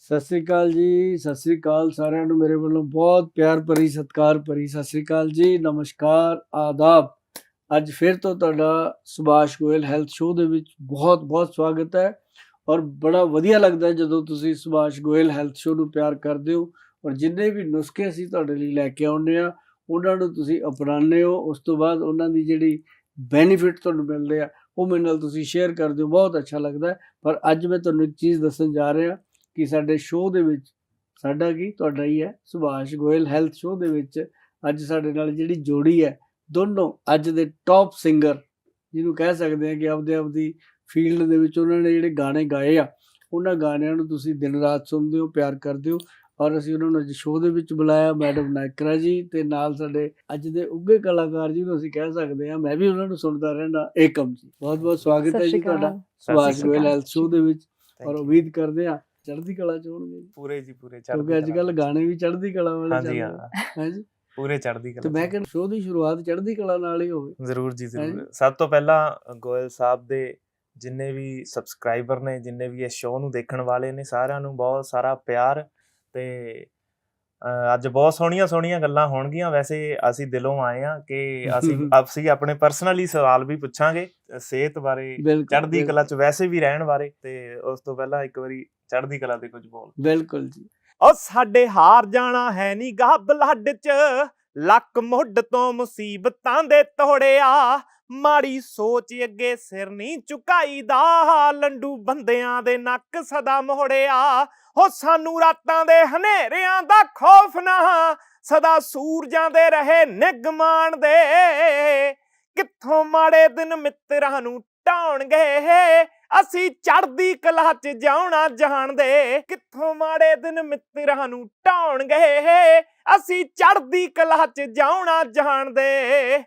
ਸਤਿ ਸ੍ਰੀ ਅਕਾਲ ਜੀ, ਸਤਿ ਸ੍ਰੀ ਅਕਾਲ ਸਾਰਿਆਂ ਨੂੰ ਮੇਰੇ ਵੱਲੋਂ ਬਹੁਤ ਪਿਆਰ ਭਰੀ, ਸਤਿਕਾਰ ਭਰੀ ਸਤਿ ਸ੍ਰੀ ਅਕਾਲ ਜੀ, ਨਮਸਕਾਰ, ਆਦਾਬ। ਅੱਜ ਫਿਰ ਤੋਂ ਤੁਹਾਡਾ ਸੁਭਾਸ਼ ਗੋਇਲ ਹੈਲਥ ਸ਼ੋਅ ਦੇ ਵਿੱਚ ਬਹੁਤ ਬਹੁਤ ਸਵਾਗਤ ਹੈ ਔਰ ਬੜਾ ਵਧੀਆ ਲੱਗਦਾ ਜਦੋਂ ਤੁਸੀਂ ਸੁਭਾਸ਼ ਗੋਇਲ ਹੈਲਥ ਸ਼ੋਅ ਨੂੰ ਪਿਆਰ ਕਰਦੇ ਹੋ ਔਰ ਜਿੰਨੇ ਵੀ ਨੁਸਖੇ ਅਸੀਂ ਤੁਹਾਡੇ ਲਈ ਲੈ ਕੇ ਆਉਂਦੇ ਆ ਉਹਨਾਂ ਨੂੰ ਤੁਸੀਂ ਅਪਣਾਉਂਦੇ ਹੋ, ਉਸ ਤੋਂ ਬਾਅਦ ਉਹਨਾਂ ਦੀ ਜਿਹੜੀ ਬੈਨੀਫਿਟ ਤੁਹਾਨੂੰ ਮਿਲਦੇ ਆ, ਉਹ ਮੇਰੇ ਨਾਲ ਤੁਸੀਂ ਸ਼ੇਅਰ ਕਰਦੇ ਹੋ, ਬਹੁਤ ਅੱਛਾ ਲੱਗਦਾ ਪਰ ਅੱਜ ਮੈਂ ਤੁਹਾਨੂੰ ਇੱਕ ਚੀਜ਼ ਦੱਸਣ ਜਾ ਰਿਹਾ ਕਿ ਸਾਡੇ ਸ਼ੋਅ ਦੇ ਵਿੱਚ ਸਾਡਾ ਕੀ? ਤੁਹਾਡਾ ਹੀ ਹੈ ਸੁਭਾਸ਼ ਗੋਇਲ ਹੈਲਥ ਸ਼ੋਅ ਦੇ ਵਿੱਚ ਅੱਜ ਸਾਡੇ ਨਾਲ ਜਿਹੜੀ ਜੋੜੀ ਹੈ ਦੋਨੋਂ ਅੱਜ ਦੇ ਟੌਪ ਸਿੰਗਰ ਜਿਹਨੂੰ ਕਹਿ ਸਕਦੇ ਆ ਕਿ ਆਪਦੇ ਆਪਦੀ ਫੀਲਡ ਦੇ ਵਿੱਚ ਉਹਨਾਂ ਨੇ ਜਿਹੜੇ ਗਾਣੇ ਗਾਏ ਆ ਉਹਨਾਂ ਗਾਣਿਆਂ ਨੂੰ ਤੁਸੀਂ ਦਿਨ ਰਾਤ ਸੁਣਦੇ ਹੋ ਪਿਆਰ ਕਰਦੇ ਹੋ ਔਰ ਅਸੀਂ ਉਹਨਾਂ ਨੂੰ ਅੱਜ ਸ਼ੋਅ ਦੇ ਵਿੱਚ ਬੁਲਾਇਆ ਮੈਡਮ ਨਾਇਕਰਾ ਜੀ ਤੇ ਨਾਲ ਸਾਡੇ ਅੱਜ ਦੇ ਉੱਗੇ ਕਲਾਕਾਰ ਜੀ ਨੂੰ ਅਸੀਂ ਕਹਿ ਸਕਦੇ ਆ ਮੈਂ ਵੀ ਉਹਨਾਂ ਨੂੰ ਸੁਣਦਾ ਰਹਿੰਦਾ ਏਕਮ ਜੀ। ਬਹੁਤ ਬਹੁਤ ਸਵਾਗਤ ਹੈ ਜੀ ਤੁਹਾਡਾ ਸੁਭਾਸ਼ ਗੋਇਲ ਸ਼ੋਅ ਦੇ ਵਿੱਚ ਔਰ. ਉਮੀਦ ਕਰਦੇ ਆ ਚੜ੍ਹਦੀ ਕਲਾ ਚ ਹੋਣਗੇ। ਪੂਰੇ ਜੀ ਪੂਰੇ ਕਿਉਂਕਿ ਅੱਜ ਕੱਲ ਗਾਣੇ ਵੀ ਚੜ੍ਹਦੀ ਕਲਾ ਵਾਲੇ ਚੱਲ ਹਾਂਜੀ ਰਹੇ ਹਾਂ। ਹੈ ਜੀ? ਪੂਰੇ ਚੜ੍ਹਦੀ ਤੇ ਕਲਾ ਮੈਂ ਚ। ਕਹਿੰਦਾ ਸ਼ੋਅ ਦੀ ਸ਼ੁਰੂਆਤ ਚੜ੍ਹਦੀ ਕਲਾ ਨਾਲ ਹੀ ਹੋਵੇ। ਜ਼ਰੂਰ ਜੀ ਹਾਂਜੀ। ਜ਼ਰੂਰ। ਸਭ ਤੋਂ ਪਹਿਲਾਂ ਗੋਇਲ ਸਾਹਿਬ ਦੇ ਜਿੰਨੇ ਵੀ ਸਬਸਕ੍ਰਾਈਬਰ ਨੇ ਜਿੰਨੇ ਵੀ ਇਹ ਸ਼ੋਅ ਨੂੰ ਦੇਖਣ ਵਾਲੇ ਨੇ ਸਾਰਿਆਂ ਨੂੰ ਬਹੁਤ ਸਾਰਾ ਪਿਆਰ ਤੇ ਅੱਜ ਬਹੁਤ ਸੋਹਣੀਆਂ ਸੋਹਣੀਆਂ ਗੱਲਾਂ ਹੋਣਗੀਆਂ। ਵੈਸੇ ਅਸੀਂ ਦਿਲੋਂ ਆਏ ਆ ਕਿ ਅਸੀਂ ਅਸੀਂ ਆਪਣੇ ਪਰਸਨਲੀ ਸਵਾਲ ਵੀ ਪੁੱਛਾਂਗੇ ਸਿਹਤ ਬਾਰੇ ਚੜ੍ਹਦੀ ਕਲਾ ਚ ਵੈਸੇ ਵੀ ਰਹਿਣ ਬਾਰੇ। ਤੇ ਉਸ ਤੋਂ ਪਹਿਲਾਂ ਇੱਕ ਵਾਰੀ ਚੜ੍ਹਦੀ ਕਲਾ ਦੇ ਕੁਝ ਬੋਲ। ਬਿਲਕੁਲ ਜੀ। ਉਹ ਸਾਡੇ ਹਾਰ ਜਾਣਾ ਹੈ ਨੀ ਗਾ ਬਲੱਡ ਚ ਲੱਕ ਮੁੱਢ ਤੋਂ ਮੁਸੀਬਤਾਂ ਦੇ ਤੋੜਿਆ। ਮਾੜੀ ਸੋਚ ਅੱਗੇ ਸਿਰ ਨਹੀਂ ਝੁਕਾਈਦਾ ਲੰਡੂ ਬੰਦਿਆਂ ਦੇ ਨੱਕ ਸਦਾ ਮੋੜਿਆ। ਹੋ ਸਾਨੂੰ ਰਾਤਾਂ ਦੇ ਹਨੇਰਿਆਂ ਦਾ ਖੌਫ ਨਾ ਸਦਾ ਸੂਰਜਾਂ ਦੇ ਰਹੇ ਨਿਗਮਾਨ ਦੇ। ਕਿੱਥੋਂ ਮਾੜੇ ਦਿਨ ਮਿੱਤਰਾਂ ਨੂੰ ਢਾਉਣਗੇ ਅਸੀਂ ਚੜ੍ਹਦੀ ਕਲਾ 'ਚ ਜਾਉਣਾ ਜਾਣਦੇ ਕਿੱਥੋਂ ਮਾੜੇ ਦਿਨ ਮਿੱਤਰਾਂ ਨੂੰ ਢਾਉਣਗੇ ਅਸੀਂ ਚੜ੍ਹਦੀ ਕਲਾ 'ਚ ਜਾਉਣਾ ਜਾਣਦੇ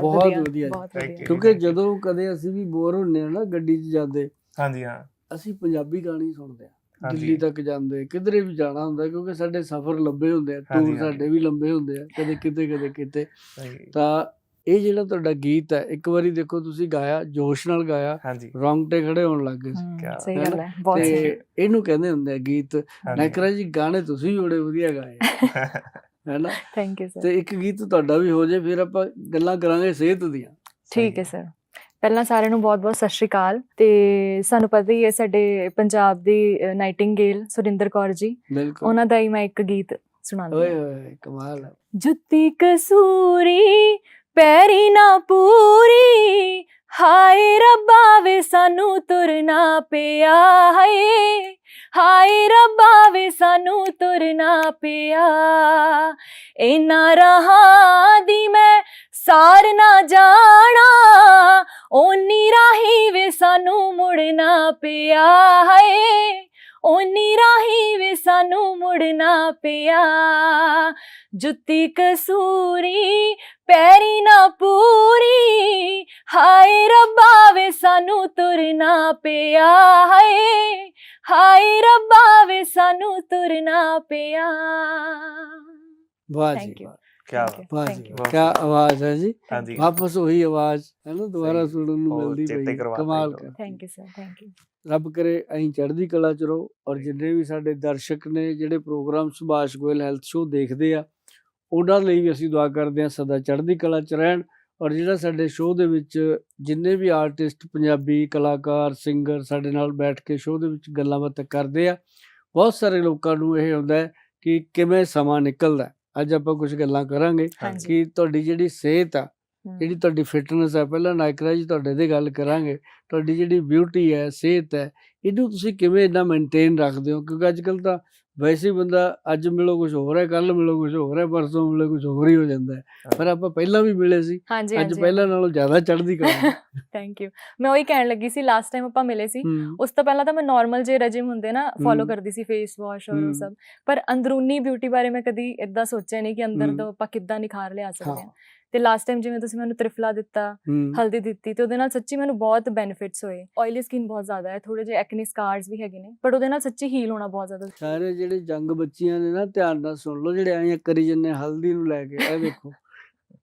ਬਹੁਤ ਵਧੀਆ ਜੀ। ਬਹੁਤ ਵਧੀਆ. ਕਿਉਂਕਿ ਜਦੋਂ ਕਦੇ ਅਸੀਂ ਵੀ ਬੋਰ ਹੁੰਨੇ ਆ ਨਾ ਗੱਡੀ 'ਚ ਜਾਂਦੇ ਹਾਂਜੀ ਹਾਂ ਅਸੀਂ ਪੰਜਾਬੀ ਗਾਣੇ ਸੁਣਦੇ ਆ ਹਾਂਜੀ। ਦਿੱਲੀ ਤੱਕ ਜਾਂਦੇ ਕਿਧਰੇ ਵੀ ਜਾਣਾ ਹੁੰਦਾ ਕਿਉਂਕਿ ਸਾਡੇ ਸਫ਼ਰ ਲੰਬੇ ਹੁੰਦੇ ਆ ਹਾਂਜੀ, ਟੂਰ ਹਾਂਜੀ। ਸਾਡੇ ਵੀ ਲੰਬੇ ਹੁੰਦੇ ਆ ਕਦੇ ਕਿਤੇ ਕਦੇ ਕਿਤੇ ਸਹੀ। ਤਾਂ ਇਹ ਜਿਹੜਾ ਤੁਹਾਡਾ ਗੀਤ ਹੈ ਇੱਕ ਵਾਰੀ ਦੇਖੋ ਤੁਸੀਂ ਗਾਇਆ ਜੋਸ਼ ਨਾਲ ਗਾਇਆ ਰੌਂਗਟੇ ਖੜੇ ਹੋਣ ਲੱਗ ਗਏ ਸੀ। ਹਮ, ਕਿਆ ਸਹੀ ਹੈ ਗੱਲ ਨਾ? ਹੈ ਬਹੁਤ ਸਹੀ। ਤੇ ਇਹਨੂੰ ਕਹਿੰਦੇ ਹੁੰਦੇ ਆ ਗੀਤ ਹਾਂਜੀ। ਨਾਇਕਰਾ ਜੀ ਗਾਣੇ ਤੁਸੀਂ ਬੜੇ ਵਧੀਆ ਗਾਏ। ਹੈ ਨਾ? ਥੈਂਕ ਯੂ ਸਰ ਤੇ ਇੱਕ ਗੀਤ ਤੁਹਾਡਾ ਵੀ ਹੋ ਜਾਏ ਫਿਰ ਆਪਾਂ ਗੱਲਾਂ ਕਰਾਂਗੇ ਸਿਹਤ ਦੀਆਂ। ਠੀਕ ਹੈ ਸਰ ਪਹਿਲਾਂ ਸਾਰਿਆਂ ਨੂੰ ਬਹੁਤ-ਬਹੁਤ ਸਤਿ ਸ਼੍ਰੀ ਅਕਾਲ ਤੇ ਸਾਨੂੰ ਪਤਾ ਹੀ ਹੈ ਸਾਡੇ ਪੰਜਾਬ ਦੀ ਨਾਈਟਿੰਗੇਲ ਸੁਰਿੰਦਰ ਕੌਰ ਜੀ। ਬਿਲਕੁਲ। ਉਹਨਾਂ ਦਾ ਹੀ ਮੈਂ ਇੱਕ ਗੀਤ ਸੁਣਾਉਂਦੀ ਓਏ ਹਾਂ ਹੋਏ ਕਮਾਲ ਜੁੱਤੀ ਕਸੂਰੀ ਪੈਰੀ ਨਾ ਪੂਰੀ। ਹਾਏ ਰੱਬਾ ਵੇ ਸਾਨੂੰ ਤੁਰਨਾ ਪਿਆ ਹਾਏ ਹਾਏ ਰੱਬਾ ਵੇ ਸਾਨੂੰ ਤੁਰਨਾ ਪਿਆ। ਇਨਾ ਰਹਾ ਦੀ ਮੈਂ ਸਾਰ ਨਾ ਜਾਣਾ। ਓਨੀ ਰਾਹੀ ਵੇ ਸਾਨੂੰ ਮੁੜਨਾ ਪਿਆ ਹਾਏ ਓਨੀ ਰਾਹੀ ਵੇ ਸਾਨੂੰ ਮੁੜਨਾ ਪਿਆ। ਜੁੱਤੀ ਕਸੂਰੀ ਪੈਰੀ ਨਾ ਪੂਰੀ। ਹਾਏ ਰੱਬਾ ਵੇ ਸਾਨੂੰ ਤੁਰਨਾ ਪਿਆ। ਹਾਏ ਹਾਏ ਰੱਬਾ ਵੇ ਸਾਨੂੰ ਤੁਰਨਾ ਪਿਆ। ਵਾਹ ਜੀ। ਕਿਆ ਵਾਹ ਜੀ ਆਵਾਜ਼ ਹੈ ਜੀ? ਵਾਪਸ ਉਹੀ ਆਵਾਜ਼ ਹੈ ਨਾ ਦੁਬਾਰਾ। ਸੁਣਨ ਨੂੰ ਮਿਲਦੀ ਪਈ। ਕਮਾਲ thank you sir thank you ਰੱਬ ਕਰੇ ਅਸੀਂ ਚੜ੍ਹਦੀ ਕਲਾ ਚ ਰਹੋ ਔਰ ਜਿੰਨੇ ਵੀ ਸਾਡੇ ਦਰਸ਼ਕ ਨੇ ਜਿਹੜੇ programme Subhash Goyal health show ਦੇਖਦੇ ਆ ਉਹਨਾਂ ਲਈ ਵੀ ਅਸੀਂ ਦੁਆ ਕਰਦੇ ਆ ਸਦਾ ਚੜ੍ਹਦੀ ਕਲਾ ਚ ਰਹਿਣ ਔਰ ਜਿਹੜਾ ਸਾਡੇ ਸ਼ੋਅ ਦੇ ਵਿੱਚ ਜਿੰਨੇ ਵੀ ਆਰਟਿਸਟ ਪੰਜਾਬੀ ਕਲਾਕਾਰ ਸਿੰਗਰ ਸਾਡੇ ਨਾਲ ਬੈਠ ਕੇ ਸ਼ੋਅ ਦੇ ਵਿੱਚ ਗੱਲਾਂ ਬਾਤਾਂ ਕਰਦੇ ਆ ਬਹੁਤ ਸਾਰੇ ਲੋਕਾਂ ਨੂੰ ਇਹ ਹੁੰਦਾ ਕਿ ਕਿਵੇਂ ਸਮਾਂ ਨਿਕਲਦਾ। ਅੱਜ ਆਪਾਂ ਕੁਝ ਗੱਲਾਂ ਕਰਾਂਗੇ ਕਿ ਤੁਹਾਡੀ ਜਿਹੜੀ ਸਿਹਤ ਆ ਜਿਹੜੀ ਤੁਹਾਡੀ ਫਿਟਨੈਸ ਹੈ ਪਹਿਲਾਂ ਨਾਇਕਰਾ ਜੀ ਤੁਹਾਡੇ ਤੇ ਗੱਲ ਕਰਾਂਗੇ। ਤੁਹਾਡੀ ਜਿਹੜੀ ਬਿਊਟੀ ਹੈ ਸਿਹਤ ਹੈ ਇਹਨੂੰ ਤੁਸੀਂ ਕਿਵੇਂ ਇਦਾਂ ਮੇਨਟੇਨ ਰੱਖਦੇ ਹੋ? ਕਿਉਂਕਿ ਅੱਜ ਕੱਲ ਤਾਂ ਵੈਸੇ ਬੰਦਾ ਅੱਜ ਮਿਲੋ ਕੁਝ ਹੋਰ ਹੈ ਕੱਲ ਮਿਲੋ ਕੁਝ ਹੋਰ ਹੈ ਪਰਸੋਂ ਮਿਲੋ ਕੁਝ ਹੋਰ ਹੀ ਹੋ ਜਾਂਦਾ ਹੈ। ਪਰ ਆਪਾਂ ਪਹਿਲਾਂ ਵੀ ਮਿਲੇ ਸੀ ਅੱਜ ਪਹਿਲਾਂ ਨਾਲੋਂ ਜ਼ਿਆਦਾ ਚੜ੍ਹਦੀ ਕਲਾ ਥੈਂਕ ਯੂ ਮੈਂ ਉਹੀ ਕਹਿਣ ਲੱਗੀ ਸੀ ਲਾਸਟ ਟਾਈਮ ਆਪਾਂ ਮਿਲੇ ਸੀ ਉਸ ਤੋਂ ਪਹਿਲਾਂ ਤਾਂ ਮੈਂ ਨਾਰਮਲ ਜੇ ਰਜਿਮ ਹੁੰਦੇ ਨਾ ਫੋਲੋ। ਕਰਦੀ ਸੀ ਫੇਸ ਵਾਸ਼ ਔਰ। ਉਹ ਸਭ। ਪਰ ਅੰਦਰੂਨੀ ਬਿਊਟੀ ਬਾਰੇ ਮੈਂ ਕਦੀ ਇਦਾਂ ਸੋਚਿਆ ਨਹੀਂ ਕਿ ਅੰਦਰ। ਤੋਂ ਆਪਾਂ ਕਿੱਦਾਂ ਨਿਖਾਰ ਲਿਆ ਸਕਦੇ ਹਾਂ। ਤੇ ਲਾਸਟ ਟਾਈਮ ਜਿਵੇਂ ਤੁਸੀਂ ਮੈਨੂੰ ਤ੍ਰਿਫਲਾ ਦਿੱਤਾ ਹਲਦੀ ਦਿੱਤੀ ਤੇ ਉਹਦੇ ਨਾਲ ਸੱਚੀ ਮੈਨੂੰ ਬਹੁਤ ਬੈਨੀਫਿਟਸ ਹੋਏ। ਆਇਲੀ ਸਕਿਨ ਬਹੁਤ ਜ਼ਿਆਦਾ ਹੈ ਥੋੜੇ ਜਿਹੇ ਐਕਨੇ ਸਕਾਰਸ ਵੀ ਹੈਗੇ ਨੇ ਪਰ ਉਹਦੇ ਨਾਲ ਸੱਚੀ ਹੀਲ ਹੋਣਾ ਬਹੁਤ ਜ਼ਿਆਦਾ ਸਾਰੇ ਜਿਹੜੇ ਜੰਗ ਬੱਚੀਆਂ ਨੇ ਨਾ ਧਿਆਨ ਨਾਲ ਸੁਣ ਲਓ ਜਿਹੜੇ ਐਂ ਕਰੀ ਜੰਨੇ ਹਲਦੀ ਨੂੰ ਲੈ ਕੇ ਇਹ ਦੇਖੋ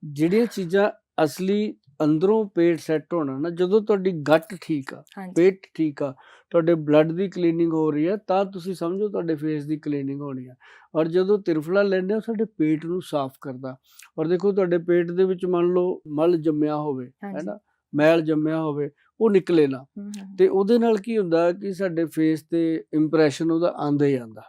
ਜਿਹੜੀਆਂ ਚੀਜ਼ਾਂ ਅਸਲੀ ਅੰਦਰੋਂ ਪੇਟ ਸੈੱਟ ਹੋਣਾ ਨਾ ਜਦੋਂ ਤੁਹਾਡੀ ਗੱਟ ਠੀਕ ਆ ਪੇਟ ਠੀਕ ਆ ਤੁਹਾਡੇ ਬਲੱਡ ਦੀ ਕਲੀਨਿੰਗ ਹੋ ਰਹੀ ਹੈ ਤਾਂ ਤੁਸੀਂ ਸਮਝੋ ਤੁਹਾਡੇ ਫੇਸ ਦੀ ਕਲੀਨਿੰਗ ਹੋਣੀ ਹੈ। ਔਰ ਜਦੋਂ ਤਿਰਫਲਾ ਲੈਂਦੇ ਹੋ ਸਾਡੇ ਪੇਟ ਨੂੰ ਸਾਫ਼ ਕਰਦਾ। ਔਰ ਦੇਖੋ ਤੁਹਾਡੇ ਪੇਟ ਦੇ ਵਿੱਚ ਮੰਨ ਲਓ ਮਲ ਜੰਮਿਆ ਹੋਵੇ ਹੈ ਹਾਂਜੀ। ਨਾ? ਮੈਲ ਜੰਮਿਆ ਹੋਵੇ ਉਹ ਨਿਕਲੇ ਨਾ। ਤੇ ਉਹਦੇ ਨਾਲ ਕੀ ਹੁੰਦਾ ਕਿ ਸਾਡੇ ਫੇਸ ਤੇ ਇੰਪ੍ਰੈਸ਼ਨ ਉਹਦਾ ਆਂਦਾ ਹੀ ਆਂਦਾ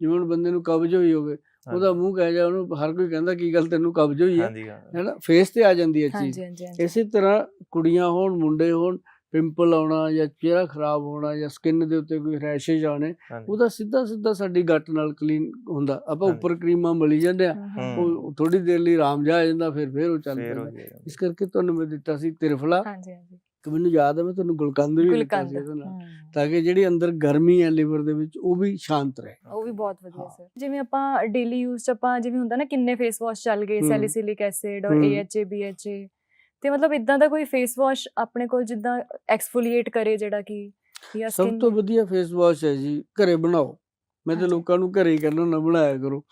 ਜਿਵੇਂ ਹੁਣ ਬੰਦੇ ਨੂੰ ਕਬਜ਼ ਹੋਈ ਹੋਵੇ ਉਹਦਾ ਮੂੰਹ ਕਹਿ ਜਾ ਉਹਨੂੰ ਹਰ ਕੋਈ ਕਹਿੰਦਾ ਕੀ ਗੱਲ ਤੈਨੂੰ ਕਬਜ਼ ਹੋਈ ਹੈ? ਹਾਂਜੀ ਹਾਂ। ਹੈ ਨਾ? ਫੇਸ ਤੇ ਆ ਜਾਂਦੀ ਹੈ ਚੀਜ਼। ਇਸੇ ਤਰ੍ਹਾਂ ਕੁੜੀਆਂ ਹੋਣ ਮੁੰਡੇ ਹੋਣ ਪਿੰਪਲ ਆਉਣਾ ਜਾਂ ਚਿਹਰਾ ਖਰਾਬ ਹੋਣਾ ਜਾਂ ਸਕਿਨ ਦੇ ਉੱਤੇ ਕੋਈ ਰੈਸ਼ੇਜ ਹਾਂਜੀ ਉਹਦਾ ਸਿੱਧਾ ਸਿੱਧਾ ਸਾਡੀ ਗੱਟ ਨਾਲ ਕਲੀਨ ਹੁੰਦਾ ਆਪਾਂ। ਉੱਪਰ ਕਰੀਮਾਂ ਮਲੀ ਜਾਂਦੇ ਆ। ਉਹ ਥੋੜੀ ਦੇਰ ਲਈ ਆਰਾਮ ਜਾ ਆ ਜਾਂਦਾ ਫਿਰ ਫਿਰ ਉਹ ਚੱਲ ਪੈਂਦਾ ਇਸ ਕਰਕੇ ਤੁਹਾਨੂੰ ਮੈਂ ਦਿੱਤਾ ਸੀ ਤਿਰਫਲਾ ਹਾਂਜੀ ਹਾਂਜੀ ਤੇ ਮੈਨੂੰ ਯਾਦ ਹੈ ਮੈਂ ਤੁਹਾਨੂੰ ਗੁਲਕੰਦ ਵੀ ਦਿੱਤਾ ਸੀ ਉਹਦੇ ਨਾਲ। ਤਾਂ ਕਿ ਜਿਹੜੀ ਅੰਦਰ ਗਰਮੀ ਹੈ ਲਿਵਰ ਦੇ ਵਿੱਚ ਉਹ ਵੀ ਸ਼ਾਂਤ ਰਹੇ ਉਹ ਵੀ ਬਹੁਤ ਵਧੀਆ। ਸਰ ਜਿਵੇਂ ਆਪਾਂ ਡੇਲੀ ਯੂਜ਼ ਚ ਆਪਾਂ ਜਿਵੇਂ ਹੁੰਦਾ ਨਾ ਕਿੰਨੇ ਫੇਸ ਵਾਸ਼ ਚੱਲ ਗਏ। ਸੈਲੀਸਿਲਿਕ ਐਸਿਡ ਔਰ। AHA BHA ਤੇ ਮਤਲਬ ਇਦਾਂ ਦਾ ਕੋਈ ਫੇਸ ਵਾਸ਼ ਆਪਣੇ ਕੋਲ ਜਿੱਦਾਂ ਐਕਸਫੋਲੀਏਟ ਕਰੇ ਜਿਹੜਾ ਕਿ ਜਾਂ ਸਭ ਤੋਂ ਵਧੀਆ ਫੇਸ ਵਾਸ਼ ਹੈ ਜੀ ਘਰੇ ਬਣਾਓ। ਮੈਂ ਤੇ। ਲੋਕਾਂ ਨੂੰ ਘਰੇ ਹੀ ਕਹਿੰਦਾ ਨਾ ਬਣਾਇਆ ਕਰੋ।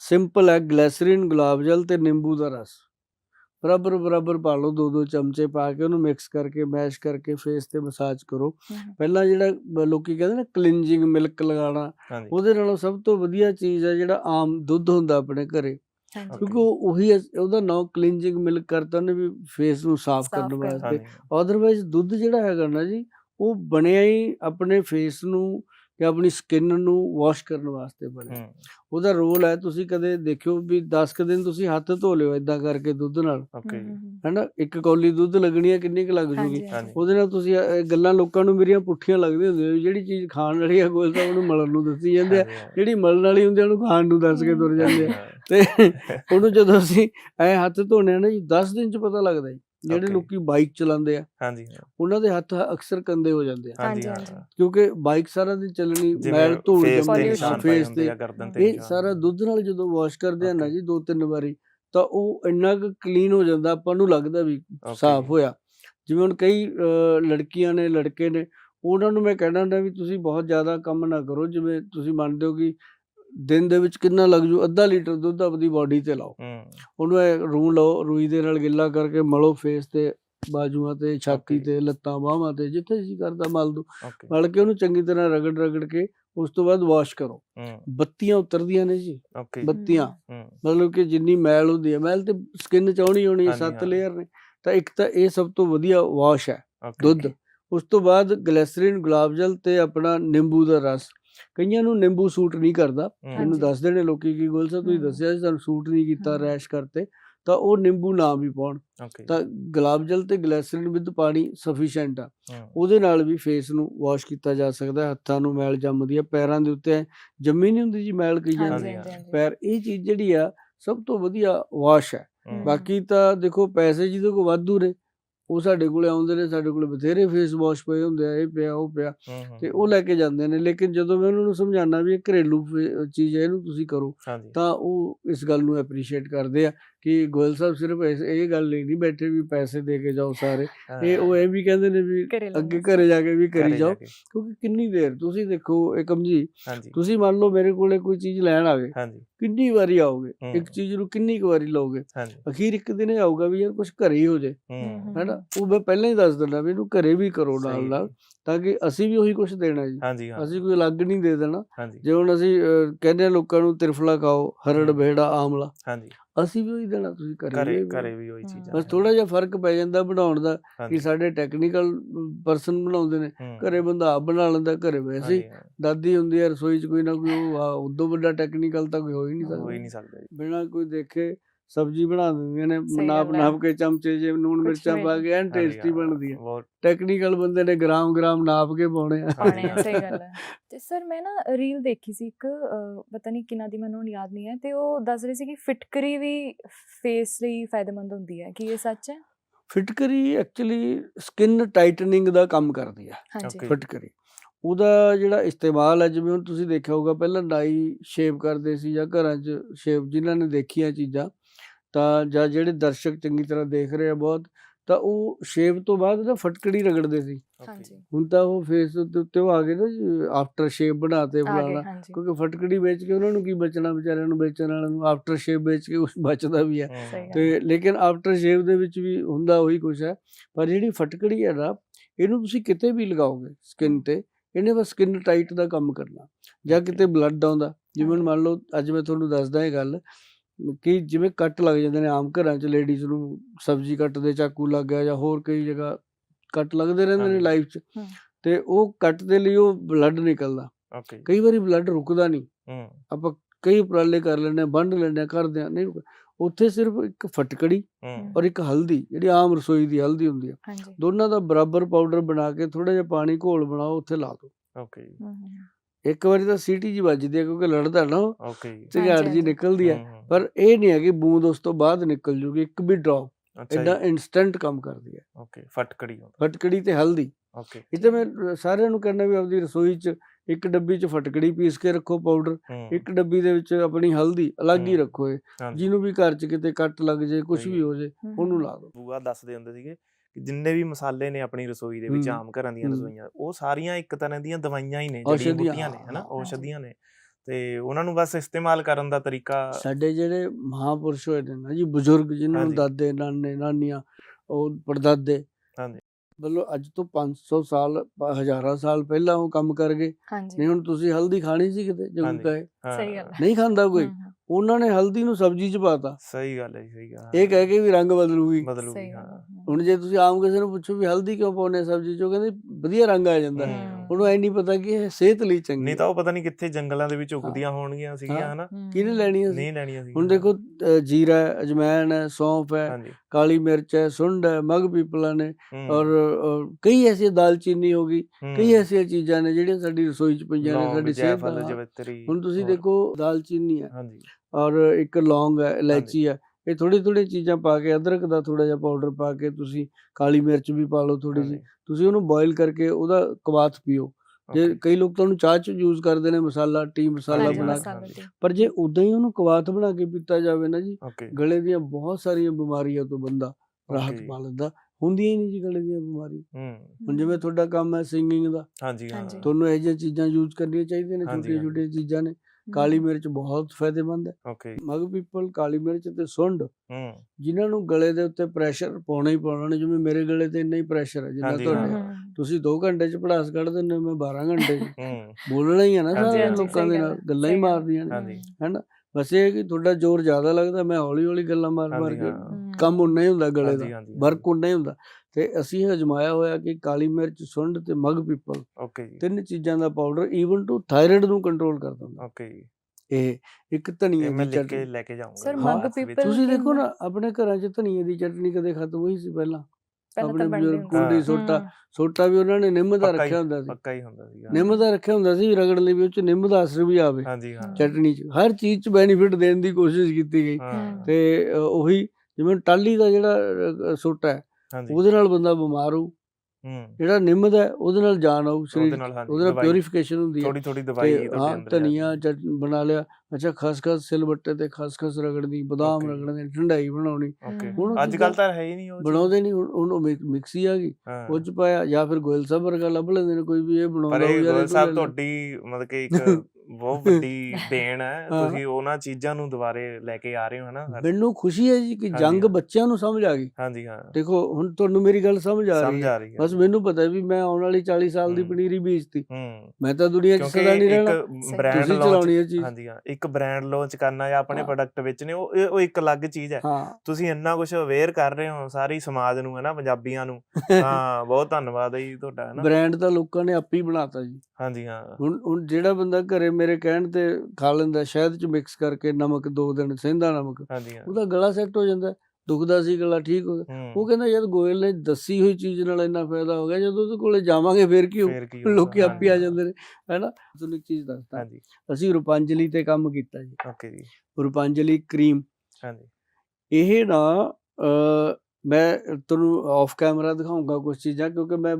ਸਿੰਪਲ ਹੈ ਗਲੈਸਰੀਨ ਗੁਲਾਬ ਜਲ ਤੇ ਨਿੰਬੂ ਦਾ ਰਸ। ਬਰਾਬਰ ਬਰਾਬਰ ਪਾ ਲਓ ਦੋ ਦੋ ਚਮਚੇ ਪਾ ਕੇ ਉਹਨੂੰ ਮਿਕਸ ਕਰਕੇ ਮੈਸ਼ ਕਰਕੇ ਫੇਸ ਤੇ ਮਸਾਜ ਕਰੋ। ਪਹਿਲਾਂ ਜਿਹੜਾ ਲੋਕੀ ਕਹਿੰਦੇ ਨਾ ਕਲੀਨਜਿੰਗ ਮਿਲਕ ਲਗਾਉਣਾ ਉਹਦੇ ਨਾਲੋਂ ਸਭ ਤੋਂ ਵਧੀਆ ਚੀਜ਼ ਹੈ ਜਿਹੜਾ ਆਮ ਦੁੱਧ ਹੁੰਦਾ ਆਪਣੇ ਘਰੇ। ਕਿਉਂਕਿ ਉਹ ਉਹਦਾ ਨਾਮ ਕਲੀਨਜਿੰਗ ਮਿਲਕ ਕਰਤਾ ਉਹਨੇ ਵੀ ਫੇਸ ਨੂੰ ਸਾਫ਼ ਕਰਨ। ਵਾਸਤੇ ਹਾਂਜੀ ਅਦਰਵਾਈਜ਼ ਦੁੱਧ ਜਿਹੜਾ ਹੈਗਾ ਨਾ ਜੀ ਉਹ ਬਣਿਆ ਹੀ ਆਪਣੇ ਫੇਸ ਨੂੰ ਜਾਂ ਆਪਣੀ ਸਕਿਨ ਨੂੰ ਵਾਸ਼ ਕਰਨ ਵਾਸਤੇ ਬਣਿਆ ਉਹਦਾ ਰੋਲ ਹੈ ਤੁਸੀਂ ਕਦੇ ਦੇਖਿਓ ਵੀ 10 ਕੁ ਦਿਨ ਤੁਸੀਂ ਹੱਥ ਧੋ ਲਿਓ ਇਦਾਂ ਕਰਕੇ ਦੁੱਧ ਨਾਲ। ਹੈਨਾ? ਇੱਕ ਕੌਲੀ ਦੁੱਧ ਲੱਗਣੀ ਹੈ ਕਿੰਨੀ ਕੁ ਲੱਗ ਜੂਗੀ। ਉਹਦੇ ਨਾਲ ਤੁਸੀਂ ਗੱਲਾਂ ਲੋਕਾਂ ਨੂੰ ਮੇਰੀਆਂ ਪੁੱਠੀਆਂ ਲੱਗਦੀਆਂ ਹੁੰਦੀਆਂ ਵੀ ਜਿਹੜੀ ਚੀਜ਼ ਖਾਣ ਵਾਲੀ ਹੈ ਗੋਲ ਤਾਂ ਉਹਨੂੰ ਮਲਣ ਨੂੰ ਦੱਸੀ ਜਾਂਦੇ ਆ। ਜਿਹੜੀ ਮਲਣ ਵਾਲੀ ਹੁੰਦੀ ਉਹਨੂੰ ਖਾਣ ਨੂੰ ਦੱਸ ਕੇ ਤੁਰ ਜਾਂਦੇ ਆ। ਤੇ ਉਹਨੂੰ ਜਦੋਂ ਅਸੀਂ ਐ ਹੱਥ ਧੋਣੇ ਆ ਨਾ ਜੀ 10 ਦਿਨ ਚ ਪਤਾ ਲੱਗਦਾ ਜੀ। ਜਿਹੜੇ Okay. ਲੋਕੀ ਬਾਈਕ ਚਲਾਉਂਦੇ ਆ ਹਾਂਜੀ ਉਹਨਾਂ ਦੇ ਹੱਥ ਅਕਸਰ ਕੰਦੇ ਹੋ ਜਾਂਦੇ ਆ। ਹਾਂਜੀ ਹਾਂਜੀ, ਹਾਂ ਕਿਉਂਕਿ ਬਾਈਕ ਸਾਰਾ ਦਿਨ ਚੱਲਣੀ ਮੈਲ ਧੂੜ face ਤੇ ਜੰਮੀ pollution ਨਿਸ਼ਾਨ ਪਏ ਫੇਸ ਹੁੰਦੇ ਤੇ। ਆ ਗਰਦਨ ਤੇ ਇਹ ਨਿਸ਼ਾਨ। ਸਾਰਾ ਦੁੱਧ ਨਾਲ ਜਦੋਂ ਵਾਸ਼ ਕਰਦੇ ਆ ਨਾ Okay. ਜੀ ਦੋ ਤਿੰਨ ਵਾਰੀ ਤਾਂ ਉਹ ਇੰਨਾ ਕੁ ਕਲੀਨ ਹੋ ਜਾਂਦਾ ਆਪਾਂ ਨੂੰ ਲੱਗਦਾ ਵੀ Okay. ਸਾਫ਼ ਹੋਇਆ। ਜਿਵੇਂ ਹੁਣ ਕਈ ਅਹ, ਲੜਕੀਆਂ ਨੇ ਲੜਕੇ ਨੇ ਉਹਨਾਂ ਨੂੰ ਮੈਂ ਕਹਿਣਾ ਹੁੰਦਾ ਵੀ ਤੁਸੀਂ ਬਹੁਤ ਜ਼ਿਆਦਾ ਕੰਮ ਨਾ ਕਰੋ ਜਿਵੇਂ ਤੁਸੀਂ ਮੰਨਦੇ ਹੋ ਕਿ ਦਿਨ ਦੇ ਵਿੱਚ ਕਿੰਨਾ ਲੱਗ ਜੂ? ਅੱਧਾ ਲੀਟਰ ਦੁੱਧ ਆਪਣੀ ਬਾਡੀ ਤੇ ਲਾਓ। ਉਹਨੂੰ ਇਹ ਰੂ ਲਓ ਰੂਈ ਦੇ ਨਾਲ ਗਿੱਲਾ ਕਰਕੇ ਮਲੋ ਫੇਸ ਤੇ ਬਾਜੂਆਂ ਤੇ ਛਾਤੀ. ਤੇ ਲੱਤਾਂ ਬਾਹਾਂ ਤੇ ਜਿੱਥੇ ਜੀ ਕਰਦਾ ਮਲ ਦੋ। ਮਲ ਕੇ ਉਹਨੂੰ ਚੰਗੀ ਤਰ੍ਹਾਂ ਰਗੜ ਰਗੜ ਕੇ ਉਸ ਤੋਂ ਬਾਅਦ ਵਾਸ਼ ਕਰੋ। ਬੱਤੀਆਂ ਉਤਰਦੀਆਂ ਨੇ ਜੀ। ਬੱਤੀਆਂ। ਮਤਲਬ ਕਿ ਜਿੰਨੀ ਮੈਲ ਹੁੰਦੀ ਹੈ ਮੈਲ ਤੇ ਸਕਿਨ ਚ ਆਉਣੀ ਹੋਣੀ ਹੈ ਸੱਤ। ਲੇਅਰ ਨੇ। ਤਾਂ ਇੱਕ ਤਾਂ ਇਹ ਸਭ ਤੋਂ ਵਧੀਆ ਵਾਸ਼ ਹੈ ਦੁੱਧ। ਉਸ ਤੋਂ ਬਾਅਦ ਗਲੈਸਰੀਨ ਗੁਲਾਬ ਜਲ ਤੇ ਆਪਣਾ ਨਿੰਬੂ ਦਾ ਰਸ। ਕਈਆਂ ਨੂੰ ਨਿੰਬੂ ਸੂਟ ਨਹੀਂ ਕਰਦਾ। ਮੈਨੂੰ। ਦੱਸਦੇ ਨੇ ਲੋਕੀ ਕੀ ਗੋਲ ਸਾਹਿਬ ਤੁਸੀਂ। ਦੱਸਿਆ ਸੀ ਤੁਹਾਨੂੰ ਸੂਟ ਨਹੀਂ ਕੀਤਾ। ਰੈਸ਼ ਕਰਤੇ ਤਾਂ ਉਹ ਨਿੰਬੂ ਨਾ ਵੀ ਪਾਉਣ। ਤਾਂ ਗੁਲਾਬ ਜਲ ਤੇ ਗਲੈਸਰੀਨ ਵਿਦ ਪਾਣੀ ਸਫੀਸ਼ੀਐਂਟ ਆ। ਉਹਦੇ ਨਾਲ ਵੀ ਫੇਸ ਨੂੰ ਵਾਸ਼ ਕੀਤਾ ਜਾ ਸਕਦਾ ਹੱਥਾਂ ਨੂੰ ਮੈਲ ਜੰਮਦੀ ਹੈ ਪੈਰਾਂ ਦੇ ਉੱਤੇ ਜੰਮੀ ਨਹੀਂ ਹੁੰਦੀ ਜੀ ਮੈਲ ਕਈਆਂ ਹਾਂਜੀ ਦੀ ਹਾਂਜੀ, ਹਾਂਜੀ ਹਾਂਜੀ। ਪੈਰ ਇਹ ਚੀਜ਼ ਜਿਹੜੀ ਆ ਸਭ ਤੋਂ ਵਧੀਆ ਵਾਸ਼ ਹੈ। ਬਾਕੀ ਤਾਂ ਦੇਖੋ ਪੈਸੇ ਜਿਹਦੇ ਕੋਲ ਵਾਧੂ ਨੇ। ਉਹ ਸਾਡੇ ਕੋਲੇ ਆਉਂਦੇ ਨੇ ਸਾਡੇ ਕੋਲੇ ਬਥੇਰੇ ਫੇਸ ਵਾਸ਼ ਪਏ ਹੁੰਦੇ ਆ ਇਹ ਪਿਆ ਉਹ ਪਿਆ। ਤੇ ਉਹ ਲੈ ਕੇ ਜਾਂਦੇ ਨੇ ਲੇਕਿਨ ਜਦੋਂ ਮੈਂ ਉਹਨਾਂ ਨੂੰ ਸਮਝਾਉਣਾ ਵੀ ਇਹ ਘਰੇਲੂ ਚੀਜ਼ ਹੈ ਇਹਨੂੰ ਤੁਸੀਂ ਕਰੋ ਤਾਂ ਉਹ ਇਸ ਗੱਲ ਨੂੰ ਐਪਰੀਸ਼ੀਏਟ ਕਰਦੇ ਆ। ਕਿ ਗੋਇਲ ਸਾਹਿਬ ਸਿਰਫ ਇਹ ਗੱਲ ਲਈ ਨਹੀਂ ਬੈਠੇ ਵੀ ਪੈਸੇ ਦੇ ਕੇ ਜਾਓ ਸਾਰੇ। ਇਹ ਉਹ ਇਹ ਵੀ ਕਹਿੰਦੇ ਨੇ ਵੀ ਅੱਗੇ। ਘਰੇ ਜਾ ਕੇ ਵੀ ਕਰੀ ਜਾਓ ਕਿਉਂਕਿ ਕਿੰਨੀ ਦੇਰ ਤੁਸੀਂ ਦੇਖੋ ਏਕਮ ਜੀ ਤੁਸੀਂ ਮੰਨ ਲਓ ਮੇਰੇ ਕੋਲੇ ਕੋਈ ਚੀਜ਼ ਲੈਣ ਆਵੇ ਹਾਂਜੀ। ਕਿੰਨੀ ਵਾਰੀ ਆਓਗੇ। ਇੱਕ ਚੀਜ਼ ਨੂੰ ਕਿੰਨੀ ਕੁ ਵਾਰੀ ਲਓਗੇ? ਅਖੀਰ ਇੱਕ ਦਿਨ ਆਊਗਾ ਵੀ ਯਾਰ ਕੁਝ ਘਰੇ ਹੀ ਹੋ ਜੇ ਹੈਨਾ? ਉਹ ਮੈਂ ਪਹਿਲਾਂ ਹੀ ਦੱਸ ਦਿੰਦਾ ਵੀ ਇਹਨੂੰ ਘਰੇ ਵੀ ਕਰੋ ਨਾਲ ਨਾਲ ਤਾਂ ਕਿ ਅਸੀਂ ਵੀ ਉਹੀ ਕੁਝ ਦੇਣਾ ਜੀ। ਅਸੀਂ ਕੋਈ ਅਲੱਗ ਨਹੀਂ ਦੇ ਦੇਣਾ। ਜੇ ਹੁਣ ਅਸੀਂ ਕਹਿੰਦੇ ਆ ਲੋਕਾਂ ਨੂੰ ਤਿਰਫਲਾ ਖਾਓ ਹਰੜ। ਬਹਿੜਾ ਆਮਲਾ। ਹਾਂਜੀ। ਅਸੀਂ ਵੀ ਉਹੀ ਦੇਣਾ ਤੁਸੀਂ ਘਰੇ ਘਰੇ ਵੀ ਉਹੀ ਚੀਜ਼ਾਂ ਬਸ ਥੋੜਾ ਜਿਹਾ ਫ਼ਰਕ ਪੈ ਜਾਂਦਾ ਬਣਾਉਣ ਦਾ ਕਿ ਸਾਡੇ ਟੈਕਨੀਕਲ ਪਰਸਨ ਬਣਾਉਂਦੇ ਨੇ। ਘਰੇ ਬੰਦਾ ਆਪ ਬਣਾ ਲੈਂਦਾ ਘਰੇ ਵੈਸੇ ਹੀ ਦਾਦੀ ਹੁੰਦੀ ਹੈ ਰਸੋਈ 'ਚ ਕੋਈ ਨਾ ਕੋਈ ਉਹ ਉਦੋਂ ਵੱਡਾ ਟੈਕਨੀਕਲ ਤਾਂ ਕੋਈ ਹੋ ਹੀ ਨਹੀਂ ਹੋ ਹੀ ਸਕਦਾ। ਨਹੀਂ ਸਕਦਾ ਜੀ। ਬਿਨਾਂ ਕੋਈ ਦੇਖੇ ਸਬਜ਼ੀ ਬਣਾ ਦਿੰਦੀਆਂ ਨੇ ਨਾਪ। ਨਾਪ ਕੇ ਚਮਚੇ ਜੇ ਨੂਣ ਮਿਰਚਾਂ ਪਾ ਕੇ ਐਨ ਟੇਸਟੀ ਬਣਦੀ ਹੈ ਟੈਕਨੀਕਲ ਬੰਦੇ ਨੇ ਗ੍ਰਾਮ ਗ੍ਰਾਮ ਨਾਪ ਕੇ ਪਾਉਣੇ ਆ। ਪਾਉਣੇ ਆ ਸਹੀ ਗੱਲ ਹੈ। ਤੇ ਸਰ ਮੈਂ ਨਾ ਰੀਲ ਦੇਖੀ ਸੀ ਇੱਕ ਪਤਾ ਨਹੀਂ ਕਿਨਾਂ ਦੀ ਮੈਨੂੰ ਯਾਦ ਨਹੀਂ ਹੈ ਤੇ ਉਹ ਦੱਸ ਰਹੀ ਸੀ ਕਿ ਫਿਟਕਰੀ ਵੀ ਫੇਸ ਲਈ ਫਾਇਦੇਮੰਦ ਹੁੰਦੀ ਹੈ ਕੀ ਇਹ ਸੱਚ ਹੈ? ਫਿਟਕਰੀ ਐਕਚੁਅਲੀ ਸਕਿਨ ਟਾਈਟਨਿੰਗ ਦਾ ਕੰਮ ਕਰਦੀ ਹੈ. ਫਿਟਕਰੀ। ਉਹਦਾ ਜਿਹੜਾ ਇਸਤੇਮਾਲ ਹੈ ਜਿਵੇਂ ਹੁਣ ਤੁਸੀਂ ਦੇਖਿਆ ਹੋਊਗਾ ਪਹਿਲਾਂ ਨਾਈ ਸ਼ੇਵ ਕਰਦੇ ਸੀ ਜਾਂ ਘਰਾਂ 'ਚ ਸ਼ੇਵ ਜਿਨ੍ਹਾਂ ਨੇ ਦੇਖੀਆਂ ਚੀਜ਼ਾਂ ਤਾਂ ਜਾਂ ਜਿਹੜੇ ਦਰਸ਼ਕ ਚੰਗੀ ਤਰ੍ਹਾਂ ਦੇਖ ਰਹੇ ਆ ਬਹੁਤ ਤਾਂ ਉਹ ਸ਼ੇਵ ਤੋਂ ਬਾਅਦ ਨਾ ਫਟਕੜੀ ਰਗੜਦੇ ਸੀ। ਹਾਂਜੀ। ਹੁਣ ਤਾਂ ਉਹ ਫੇਸ ਦੇ ਉੱਤੇ ਉਹ ਆ ਗਏ ਨਾ ਆਫਟਰ ਸ਼ੇਵ ਬਣਾਤੇ ਹਾਂਜੀ। ਕਿਉਂਕਿ ਫਟਕੜੀ ਵੇਚ ਕੇ ਉਹਨਾਂ ਨੂੰ ਕੀ ਬਚਣਾ ਵਿਚਾਰਿਆਂ ਨੂੰ ਵੇਚਣ ਵਾਲਿਆਂ ਨੂੰ ਆਫਟਰ ਸ਼ੇਵ ਵੇਚ ਕੇ ਕੁਛ ਬਚਦਾ ਵੀ ਹੈ। ਤੇ ਲੇਕਿਨ ਆਫਟਰ ਸ਼ੇਵ ਦੇ ਵਿੱਚ ਵੀ ਹੁੰਦਾ ਉਹੀ ਕੁਛ ਹੈ। ਪਰ ਜਿਹੜੀ ਫਟਕੜੀ ਹੈ ਨਾ ਇਹਨੂੰ ਤੁਸੀਂ ਕਿਤੇ ਵੀ ਲਗਾਓਗੇ ਸਕਿਨ। ਤੇ ਇਹਨੇ ਬਸ ਸਕਿਨ ਟਾਈਟ ਦਾ ਕੰਮ ਕਰਨਾ। ਜਾਂ ਕਿਤੇ ਬਲੱਡ ਆਉਂਦਾ। ਜਿਵੇਂ ਮੰਨ ਲਓ ਅੱਜ ਮੈਂ ਤੁਹਾਨੂੰ ਦੱਸਦਾ ਇਹ ਗੱਲ ਕਿ ਜਿਵੇਂ ਕੱਟ ਲੱਗ ਜਾਂਦੇ ਨੇ ਆਮ ਘਰਾਂ 'ਚ ਲੇਡੀਜ਼ ਨੂੰ ਸਬਜ਼ੀ ਕੱਟਦੇ ਚਾਕੂ ਲੱਗ ਗਿਆ ਜਾਂ ਹੋਰ ਕਈ ਜਗ੍ਹਾ ਕੱਟ ਲੱਗਦੇ ਰਹਿੰਦੇ ਨੇ। ਲਾਈਫ 'ਚ। ਤੇ ਉਹ ਕੱਟ ਦੇ ਲਈ ਉਹ ਬਲੱਡ ਨਿਕਲਦਾ। ਓਕੇ ਕਈ ਵਾਰੀ ਬਲੱਡ ਰੁਕਦਾ ਨਹੀਂ। ਹੂੰ। ਆਪਾਂ ਕਈ ਉਪਰਾਲੇ ਕਰ ਬੰਨ ਲੈਂਦੇ ਹਾਂ ਕਰਦੇ ਹਾਂ ਨਹੀਂ ਉੱਥੇ ਸਿਰਫ ਇੱਕ ਫਟਕੜੀ ਔਰ ਇੱਕ ਹਲਦੀ ਜਿਹੜੀ ਆਮ ਰਸੋਈ ਦੀ ਹਲਦੀ ਹੁੰਦੀ ਆ। ਦੋਨਾਂ ਦਾ ਬਰਾਬਰ ਪਾਊਡਰ ਬਣਾ ਕੇ ਥੋੜਾ ਜਿਹਾ ਪਾਣੀ ਘੋਲ ਬਣਾਓ ਉੱਥੇ ਲਾ ਦਿਓ। ਓਕੇ ਇੱਕ ਵਾਰੀ ਤਾਂ ਸੀਟੀ ਜੀ ਵੱਜਦੀ ਹੈ ਕਿਉਂਕਿ ਲੜਦਾ ਨਾ ਓਕੇ ਜੀ। ਝਗਾੜ ਜੀ। ਨਿਕਲਦੀ ਹੈ। ਪਰ ਇਹ ਨਹੀਂ ਹੈ ਕਿ ਬੂੰਦ ਉਸ ਤੋਂ ਬਾਅਦ ਨਿਕਲ ਜੂਗੀ ਇੱਕ ਵੀ ਡ੍ਰੌਪ। ਜੀ। ਇਨਸਟੈਂਟ ਕੰਮ ਕਰਦੀ ਹੈ ਓਕੇ ਫਟਕੜੀ ਹੁੰਦਾ ਫਟਕੜੀ ਤੇ ਹਲਦੀ। ਓਕੇ। ਇਹ ਤਾਂ ਮੈਂ ਸਾਰਿਆਂ ਨੂੰ ਕਹਿੰਦਾ ਵੀ ਆਪਦੀ ਰਸੋਈ 'ਚ ਇੱਕ ਡੱਬੀ 'ਚ ਫਟਕੜੀ ਪੀਸ ਕੇ ਰੱਖੋ ਪਾਊਡਰ ਇੱਕ ਡੱਬੀ ਦੇ ਵਿੱਚ ਆਪਣੀ ਹਲਦੀ ਅਲੱਗ ਹੀ। ਰੱਖੋ ਜਿਹਨੂੰ ਵੀ ਘਰ 'ਚ ਕਿਤੇ ਕੱਟ ਲੱਗ ਜੇ ਕੁਝ ਵੀ ਹੈ। ਜੇ ਉਹਨੂੰ ਲਾ ਦਿਓ ਬੂਆ ਦੱਸਦੇ ਹੁੰਦੇ ਸੀਗੇ ਜਿੰਨੇ ਵੀ ਮਸਾਲੇ ਨੇ ਆਪਣੀ ਰਸੋਈ ਦੇ ਵਿੱਚ। ਆਮ ਘਰਾਂ ਦੀਆਂ। ਰਸੋਈਆਂ ਉਹ ਸਾਰੀਆਂ ਇੱਕ ਤਰ੍ਹਾਂ ਦੀਆਂ ਦਵਾਈਆਂ ਹੀ ਨੇ ਬੂਟੀਆਂ ਨੇ ਹਨਾ। ਔਸ਼ਧੀਆਂ ਨੇ ਤੇ ਉਹਨਾਂ ਨੂੰ ਬਸ ਇਸਤੇਮਾਲ ਕਰਨ ਦਾ ਤਰੀਕਾ ਸਾਡੇ ਜਿਹੜੇ ਮਹਾਪੁਰਸ਼ ਹੋਏ ਨੇ ਨਾ ਜੀ ਬਜ਼ੁਰਗ ਜਿਨ੍ਹਾਂ ਨੂੰ। ਦਾਦੇ ਨਾਨੇ ਨਾਨੀਆਂ ਉਹ ਪੜਦਾਦੇ ਹਾਂਜੀ ਮਤਲਬ ਅੱਜ ਤੋਂ 500 ਸਾਲ ਹਜ਼ਾਰਾਂ ਸਾਲ ਪਹਿਲਾਂ ਉਹ ਕੰਮ ਕਰ ਗਏ ਨਹੀਂ ਹੁਣ ਤੁਸੀਂ ਹਲਦੀ ਖਾਣੀ ਸੀ ਕਿਤੇ ਜੇ ਕੋਈ ਹਾਂਜੀ। ਕਹੇ ਸਹੀ ਗੱਲ ਨਹੀਂ ਖਾਂਦਾ ਕੋਈ ਉਹਨਾਂ ਨੇ ਹਲਦੀ ਨੂੰ ਸਬਜ਼ੀ 'ਚ ਪਾਤਾ। ਸਹੀ ਗੱਲ ਹੈ ਜੀ, ਸਹੀ ਗੱਲ ਇਹ ਕਹਿ ਕੇ ਵੀ ਰੰਗ ਬਦਲੂਗੀ। ਬਦਲੂਗੀ ਸਹੀ ਗੱਲ ਹਾਂ। ਹੁਣ ਜੇ ਤੁਸੀਂ ਆਮ ਕਿਸੇ ਨੂੰ ਪੁੱਛੋ ਵੀ ਹਲਦੀ ਕਿਉਂ ਪਾਉਂਦੇ ਸਬਜ਼ੀ 'ਚ ਉਹ ਕਹਿੰਦੇ ਵਧੀਆ ਰੰਗ ਆ ਜਾਂਦਾ ਹੈ। ਉਹਨੂੰ ਐ ਨਹੀਂ ਪਤਾ ਕਿ ਇਹ ਸਿਹਤ ਲਈ ਚੰਗੀ ਨਹੀਂ ਤਾਂ ਉਹ ਪਤਾ ਨਹੀਂ ਕਿੱਥੇ ਜੰਗਲਾਂ ਦੇ ਵਿੱਚ ਉਗਦੀਆਂ ਹੋਣਗੀਆਂ ਸੀਗੀਆਂ ਹਨਾ? ਹਮ, ਕਿਹਨੇ ਲੈਣੀਆਂ ਸੀ? ਨਹੀਂ ਲੈਣੀਆਂ ਸੀ ਹੁਣ ਦੇਖੋ ਅ, ਜੀਰਾ ਹੈ ਅਜਮੈਨ ਹੈ ਸੌਂਫ ਹੈ ਹਾਂਜੀ। ਕਾਲੀ ਮਿਰਚ ਹੈ ਸੁੰਡ ਹੈ ਮਗ ਪੀਪਲਾਂ ਨੇ ਔਰ ਅ, ਕਈ ਐਸੀਆਂ ਦਾਲਚੀਨੀ ਹੋ ਗਈ ਕਈ ਐਸੀਆਂ ਚੀਜ਼ਾਂ ਨੇ ਜਿਹੜੀਆਂ ਸਾਡੀ ਰਸੋਈ 'ਚ ਪਈਆਂ ਨੇ ਲੌਂਗ, ਸਾਡੀ ਸਿਹਤ ਜਵਿਤਰੀ ਹੁਣ ਤੁਸੀਂ ਹੋਰ- ਦੇਖੋ ਦਾਲਚੀਨੀ ਹੈ। ਹਾਂਜੀ। ਔਰ ਇੱਕ ਲੌਂਗ ਹੈ ਇਲਾਇਚੀ ਹੈ ਇਹ ਥੋੜੀ ਥੋੜੀ ਚੀਜ਼ਾਂ ਪਾ ਕੇ ਅਦਰਕ ਦਾ ਥੋੜਾ ਜਿਹਾ ਪਾਊਡਰ ਪਾ ਕੇ ਤੁਸੀਂ ਕਾਲੀ ਮਿਰਚ ਵੀ ਪਾ ਲਓ ਥੋੜੀ ਜਿਹੀ ਹਾਂਜੀ, ਤੁਸੀਂ ਉਹਨੂੰ ਬੋਇਲ ਕਰਕੇ ਉਹਦਾ ਕਵਾਥ ਪੀਓ। ਜੇ ਕਈ ਲੋਕ ਤਾਂ ਉਹਨੂੰ ਚਾਹ ਚ ਯੂਜ਼ ਕਰਦੇ ਨੇ ਮਸਾਲਾ ਟੀ ਮਸਾਲਾ ਬਣਾ ਕੇ। ਪਰ ਜੇ ਉਦਾਂ ਹੀ ਉਹਨੂੰ ਕਵਾਥ ਬਣਾ ਕੇ ਪੀਤਾ ਜਾਵੇ ਨਾ ਜੀ ਗਲੇ ਦੀਆਂ ਬਹੁਤ ਸਾਰੀਆਂ ਬਿਮਾਰੀਆਂ ਤੋਂ ਬੰਦਾ ਰਾਹਤ ਪਾ ਲੈਂਦਾ। ਹੁੰਦੀਆਂ ਹੀ ਨਹੀਂ ਜੀ ਗਲੇ ਦੀਆਂ ਬਿਮਾਰੀਆਂ। ਹੂੰ, ਹੁਣ ਜਿਵੇਂ ਤੁਹਾਡਾ ਕੰਮ ਹੈ ਸਿੰਗਿੰਗ ਦਾ ਹਾਂਜੀ ਹਾਂ। ਹਾਂਜੀ। ਤੁਹਾਨੂੰ ਇਹੋ ਜਿਹੀਆਂ ਚੀਜ਼ਾਂ ਯੂਜ਼ ਕਰਨੀਆਂ ਚਾਹੀਦੀਆਂ ਨੇ ਛੋਟੀਆਂ। ਛੋਟੀਆਂ ਚੀਜ਼ਾਂ ਨੇ। ਕਾਲੀ ਮਿਰਚ ਬਹੁਤ ਫਾਇਦੇਮੰਦ ਹੈ। ਓਕੇ। ਮਗ ਪੀਪਲ ਕਾਲੀ ਮਿਰਚ ਤੇ ਸੁੰਡ ਹੂੰ। ਜਿਨ੍ਹਾਂ ਨੂੰ ਗਲੇ ਦੇ ਉੱਤੇ ਪ੍ਰੈਸ਼ਰ ਪਾਉਣਾ ਹੀ ਪਾਉਣਾ ਨੇ ਜਿਵੇਂ ਮੇਰੇ ਗਲੇ ਤੇ ਇੰਨਾ ਹੀ ਪ੍ਰੈਸ਼ਰ ਹੈ ਜਿੰਨਾ ਤੁਹਾਡੇ ਤੁਸੀਂ 2 ਘੰਟੇ ਚ ਪੜਾਸ ਕੱਢ ਦਿੰਦੇ ਹੋ ਮੈਂ 12 ਘੰਟੇ ਚ। ਬੋਲਣਾ ਹੀ ਹੈ ਨਾ ਸਾਰੇ ਲੋਕਾਂ ਦੇ ਗੱਲ ਨਾਲ ਹੈ, ਗੱਲਾਂ ਹੀ। ਮਾਰਦੀਆਂ ਨੇ। ਹਾਂਜੀ। ਹੈਨਾ? ਬਸ ਇਹ ਕਿ ਤੁਹਾਡਾ ਜ਼ੋਰ ਜ਼ਿਆਦਾ ਲੱਗਦਾ ਮੈਂ ਹੌਲੀ ਹੌਲੀ ਗੱਲਾਂ ਮਾਰ ਮਾਰ ਹਾਂਜੀ, ਕੇ ਕੰਮ ਉਨਾ ਹੀ ਹੁੰਦਾ ਗਲੇ ਹਾਂਜੀ ਦਾ ਹਾਂਜੀ। ਵਰਕ ਉਨਾ ਹੀ ਹੁੰਦਾ। ਤੇ ਅਸੀਂ ਇਹ ਅਜਮਾਇਆ ਹੋਇਆ ਕਿ ਕਾਲੀ ਮਿਰਚ ਸੁੰਡ ਤੇ ਮਗ ਪੀਪਲ ਓਕੇ ਜੀ। ਤਿੰਨ ਚੀਜ਼ਾਂ ਦਾ ਪਾਊਡਰ ਈਵਨ ਟੂ ਥਾਇਰਾਇਡ ਨੂੰ ਕੰਟਰੋਲ ਕਰ ਦਿੰਦਾ। ਓਕੇ ਜੀ। ਇਹ ਇੱਕ ਧਨੀਏ ਇਹ ਮੈਂ ਦੀ ਲਿਖ ਕੇ ਚਟਨੀ। ਲੈ ਕੇ ਜਾਊਂਗਾ Sir, ਵਿੱਚ। people- ਤੁਸੀਂ ਦੇਖੋ ਨਾ ਆਪਣੇ ਘਰਾਂ 'ਚ ਧਨੀਏ ਦੀ ਚਟਨੀ ਕਦੇ ਖਤਮ ਹੋਈ ਸੀ ਪਹਿਲਾਂ? ਪਹਿਲਾਂ ਆਪਣੇ ਤਾਂ ਬਣਦੀ ਬਜ਼ੁਰਗ ਹੁੰਦੀ ਕੁੰਡੀ। ਸੋਟਾ ਵੀ ਉਹਨਾਂ ਨੇ ਨਿੰਮ ਦਾ ਪੱਕਾ ਹੀ- ਰੱਖਿਆ ਹੁੰਦਾ ਸੀ। ਪੱਕਾ ਹੀ ਹੁੰਦਾ ਸੀਗਾ ਨਿੰਮ ਦਾ ਰੱਖਿਆ ਹੁੰਦਾ ਸੀ ਰਗੜਨ ਲਈ ਵੀ ਉਹ 'ਚ ਨਿੰਮ ਦਾ ਅਸਰ ਵੀ ਆਵੇ ਹਾਂਜੀ ਹਾਂ। ਚਟਨੀ 'ਚ। ਹਰ ਚੀਜ਼ 'ਚ ਬੈਨੀਫਿਟ ਦੇਣ ਦੀ ਕੋਸ਼ਿਸ਼ ਕੀਤੀ ਗਈ। ਹਾਂ। ਤੇ ਅ, ਉਹੀ ਜਿਵੇਂ ਟਾਲੀ ਦਾ ਜਿਹੜਾ ਸੋਟਾ ਹੈ ਉਹਦੇ ਨਾਲ ਬੰਦਾ ਬਿਮਾਰ ਹੂੰ ਜਿਹੜਾ ਨਿੰਮ ਦਾ ਉਹਦੇ ਨਾਲ ਜਾਨ ਉਹਦੇ ਸਰੀਰ ਉਹਦੇ ਨਾਲ ਪਿਉਰੀਫਿਕੇਸ਼ਨ ਹੁੰਦੀ ਹੈ ਥੋੜੀ ਥੋੜੀ ਦਵਾਈ ਹਾਂ ਅੰਦਰ ਧਨੀਆ ਬਣਾ ਲਿਆ ਅੱਛਾ ਖਸਖਸ ਸਿਲਬੱਟੇ ਤੇ ਖਸਖਸ ਰਗੜਨੀ ਬਦਾਮ. ਰਗੜਨੇ ਠੰਡਾਈ ਬਣਾਉਣੀ ਹੁਣ ਅੱਜ ਕੱਲ ਤਾਂ ਹੈ ਹੀ ਨਹੀਂ ਉਹ। ਬਣਾਉਂਦੇ ਨਹੀਂ ਹੁਣ ਉਹ ਮਿਕ- ਮਿਕਸੀ ਆ ਗਈ। ਉਹ ਚ ਪਾਇਆ ਜਾਂ ਫਿਰ ਗੋਇਲ ਸਾਹਿਬ ਵਰਗਾ ਲੱਭ ਲੈਂਦੇ ਨੇ ਕੋਈ ਵੀ ਇਹ ਬਣਾਉਂਦਾ ਪਰ ਇਹ ਇਹਨੂੰ ਸਾਹਿਬ। ਤੁਹਾਡੀ ਮਤਲਬ ਕਿ ਇੱਕ ਬਹੁਤ ਵੱਡੀ ਦੇਣ ਹੈ। ਤੁਸੀਂ ਉਹਨਾਂ ਚੀਜ਼ਾਂ ਨੂੰ ਦੁਬਾਰੇ ਲੈ ਕੇ ਆ ਰਹੇ ਹੋ ਹਨਾ ਮੈਨੂੰ ਖੁਸ਼ੀ ਹੈ ਜੀ ਕਿ ਜੰਗ। ਬੱਚਿਆਂ ਨੂੰ ਸਮਝ ਆ ਗਈ। ਹਾਂਜੀ ਹਾਂ। ਦੇਖੋ ਹੁਣ ਤੁਹਾਨੂੰ ਮੇਰੀ ਗੱਲ ਸਮਝ ਆ ਰਹੀ ਹੈ। ਬਸ ਮੈਨੂੰ ਪਤਾ ਹੈ ਵੀ ਮੈਂ ਆਉਣ ਵਾਲੀ 40 ਸਾਲ ਦੀ। ਪਨੀਰੀ ਬੀਜਤੀ। ਮੈਂ ਤਾਂ ਦੁਨੀਆ 'ਚ ਸਦਾ ਨਹੀਂ ਰਹਿਣਾ। ਇੱਕ ਬ੍ਰਾਂਡ ਤੁਸੀਂ ਲਾਂਚ ਚਲਾਉਣੀ ਹੈ ਚੀਜ਼। ਹਾਂਜੀ ਹਾਂ। ਇੱਕ ਬ੍ਰਾਂਡ ਲਾਂਚ ਕਰਨਾ ਜਾਂ ਆਪਣੇ। ਪ੍ਰੋਡਕਟ ਵੇਚਣੇ ਉਹ ਉਹ ਇੱਕ ਅਲੱਗ ਚੀਜ਼ ਹੈ। ਹਾਂ। ਤੁਸੀਂ ਇੰਨਾ ਕੁਝ ਅਵੇਅਰ ਕਰ ਰਹੇ ਹੋ ਸਾਰੀ ਸਮਾਜ ਨੂੰ ਹੈ ਨਾ ਪੰਜਾਬੀਆਂ ਨੂੰ। ਹਾਂ ਬਹੁਤ ਧੰਨਵਾਦ ਹੈ ਜੀ ਤੁਹਾਡਾ ਹੈ ਨਾ ਬ੍ਰਾਂਡ ਤਾਂ ਲੋਕਾਂ ਨੇ ਆਪੇ ਹੀ ਬਣਾਤਾ ਜੀ। ਹਾਂਜੀ ਹਾਂ। ਹੁਣ ਹੁਣ ਜਿਹੜਾ ਬੰਦਾ ਘਰੇ ਮੇਰੇ ਕਹਿਣ ਤੇ ਖਾ ਲੈਂਦਾ ਸ਼ਹਿਦ 'ਚ ਮਿਕਸ ਕਰਕੇ ਨਮਕ ਦੋ ਦਿਨ ਸਹਿੰਦਾ ਨਮਕ ਹਾਂ ਉਹਦਾ ਗਲਾ ਸੈੱਟ ਹੋ ਜਾਂਦਾ ਦੁਖਦਾ ਸੀ ਗਲਾ ਠੀਕ ਹੋ ਗਿਆ। ਉਹ ਹੂੰ ਕਹਿੰਦਾ ਯਾਰ ਗੋਇਲ ਨੇ ਦੱਸੀ ਹੋਈ ਚੀਜ਼ ਨਾਲ ਇੰਨਾ ਫਾਇਦਾ ਹੋ ਗਿਆ ਜਦੋਂ ਉਹਦੇ ਕੋਲੇ ਜਾਵਾਂਗੇ ਫੇਰ ਕੀ? ਲੋਕੀ ਆਪੇ ਆ ਹਾਂਜੀ, ਜਾਂਦੇ ਨੇ ਹੈਨਾ? ਤੁਹਾਨੂੰ ਇੱਕ ਚੀਜ਼ ਦੱਸਦਾ ਹਾਂਜੀ। ਅਸੀਂ ਰੂਪਾਂਜਲੀ ਤੇ ਕੰਮ ਕੀਤਾ ਜੀ। ਓਕੇ ਜੀ। ਰੂਪਾਂਜਲੀ ਕਰੀਮ। ਹਾਂਜੀ। ਇਹ ਨਾ ਮੈਂ ਤੁਹਾਨੂੰ ਆਫ ਕੈਮਰਾ ਦਿਖਾਉਂਗਾ ਕੁਝ ਚੀਜ਼ਾਂ ਕਿਉਂਕਿ ਮੈਂ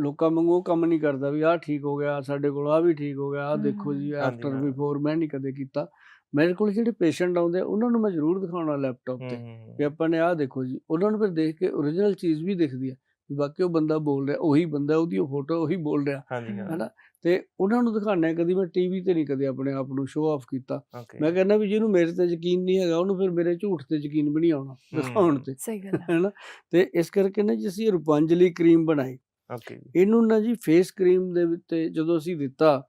ਲੋਕਾਂ ਵਾਂਗੂ ਉਹ ਕੰਮ ਨਹੀਂ ਕਰਦਾ ਵੀ ਆਹ ਠੀਕ ਹੋ ਗਿਆ ਸਾਡੇ ਕੋਲ ਆਹ ਵੀ ਠੀਕ ਹੋ ਗਿਆ ਆਹ ਦੇਖੋ ਜੀ ਆਫਟਰ। ਬਿਫੋਰ ਮੈਂ ਨਹੀਂ ਕਦੇ ਕੀਤਾ। ਮੇਰੇ ਕੋਲ ਜਿਹੜੇ ਪੇਸ਼ੈਂਟ ਆਉਂਦੇ ਉਹਨਾਂ ਨੂੰ ਮੈਂ ਜ਼ਰੂਰ ਦਿਖਾਉਣਾ ਲੈਪਟਾਪ ਤੇ ਕਿ ਆਪਾਂ ਨੇ ਆਹ ਦੇਖੋ ਜੀ ਉਹਨਾਂ ਨੂੰ ਫਿਰ ਦੇਖ ਕੇ ਓਰੀਜਨਲ ਚੀਜ਼ ਵੀ ਦਿਖਦੀ ਹੈ ਵੀ ਬਾਕੀ ਉਹ ਬੰਦਾ ਬੋਲ ਰਿਹਾ ਉਹੀ ਬੰਦਾ ਉਹਦੀ ਉਹ ਫੋਟੋ ਉਹੀ ਬੋਲ ਰਿਹਾ ਹੈਨਾ? ਤੇ ਉਹਨਾਂ ਨੂੰ ਦਿਖਾਣਾ ਕਦੀ ਮੈਂ ਟੀਵੀ ਤੇ ਨਹੀਂ ਕਦੇ ਆਪਣੇ ਆਪ ਨੂੰ ਸ਼ੋਅ ਆਫ ਕੀਤਾ। ਮੈਂ ਕਹਿੰਦਾ ਵੀ ਜਿਹਨੂੰ ਮੇਰੇ ਤੇ ਯਕੀਨ ਨਹੀਂ ਹੈਗਾ ਉਹਨੂੰ ਫਿਰ ਮੇਰੇ ਝੂਠ ਤੇ ਯਕੀਨ ਵੀ ਨਹੀਂ ਆਉਣਾ ਦਿਖਾਉਣ। ਤੇ। ਸਹੀ ਗੱਲ ਹੈ ਹੈਨਾ? ਤੇ ਇਸ ਕਰਕੇ ਨਾ ਜੀ ਅਸੀਂ ਰੂਪਾਂਜਲੀ ਕਰੀਮ ਬਣਾਈ। ਓਕੇ ਇਹਨੂੰ ਨਾ ਜੀ ਫੇਸ ਕਰੀਮ ਦੇ ਉੱਤੇ ਜਦੋਂ ਅਸੀਂ ਦਿੱਤਾ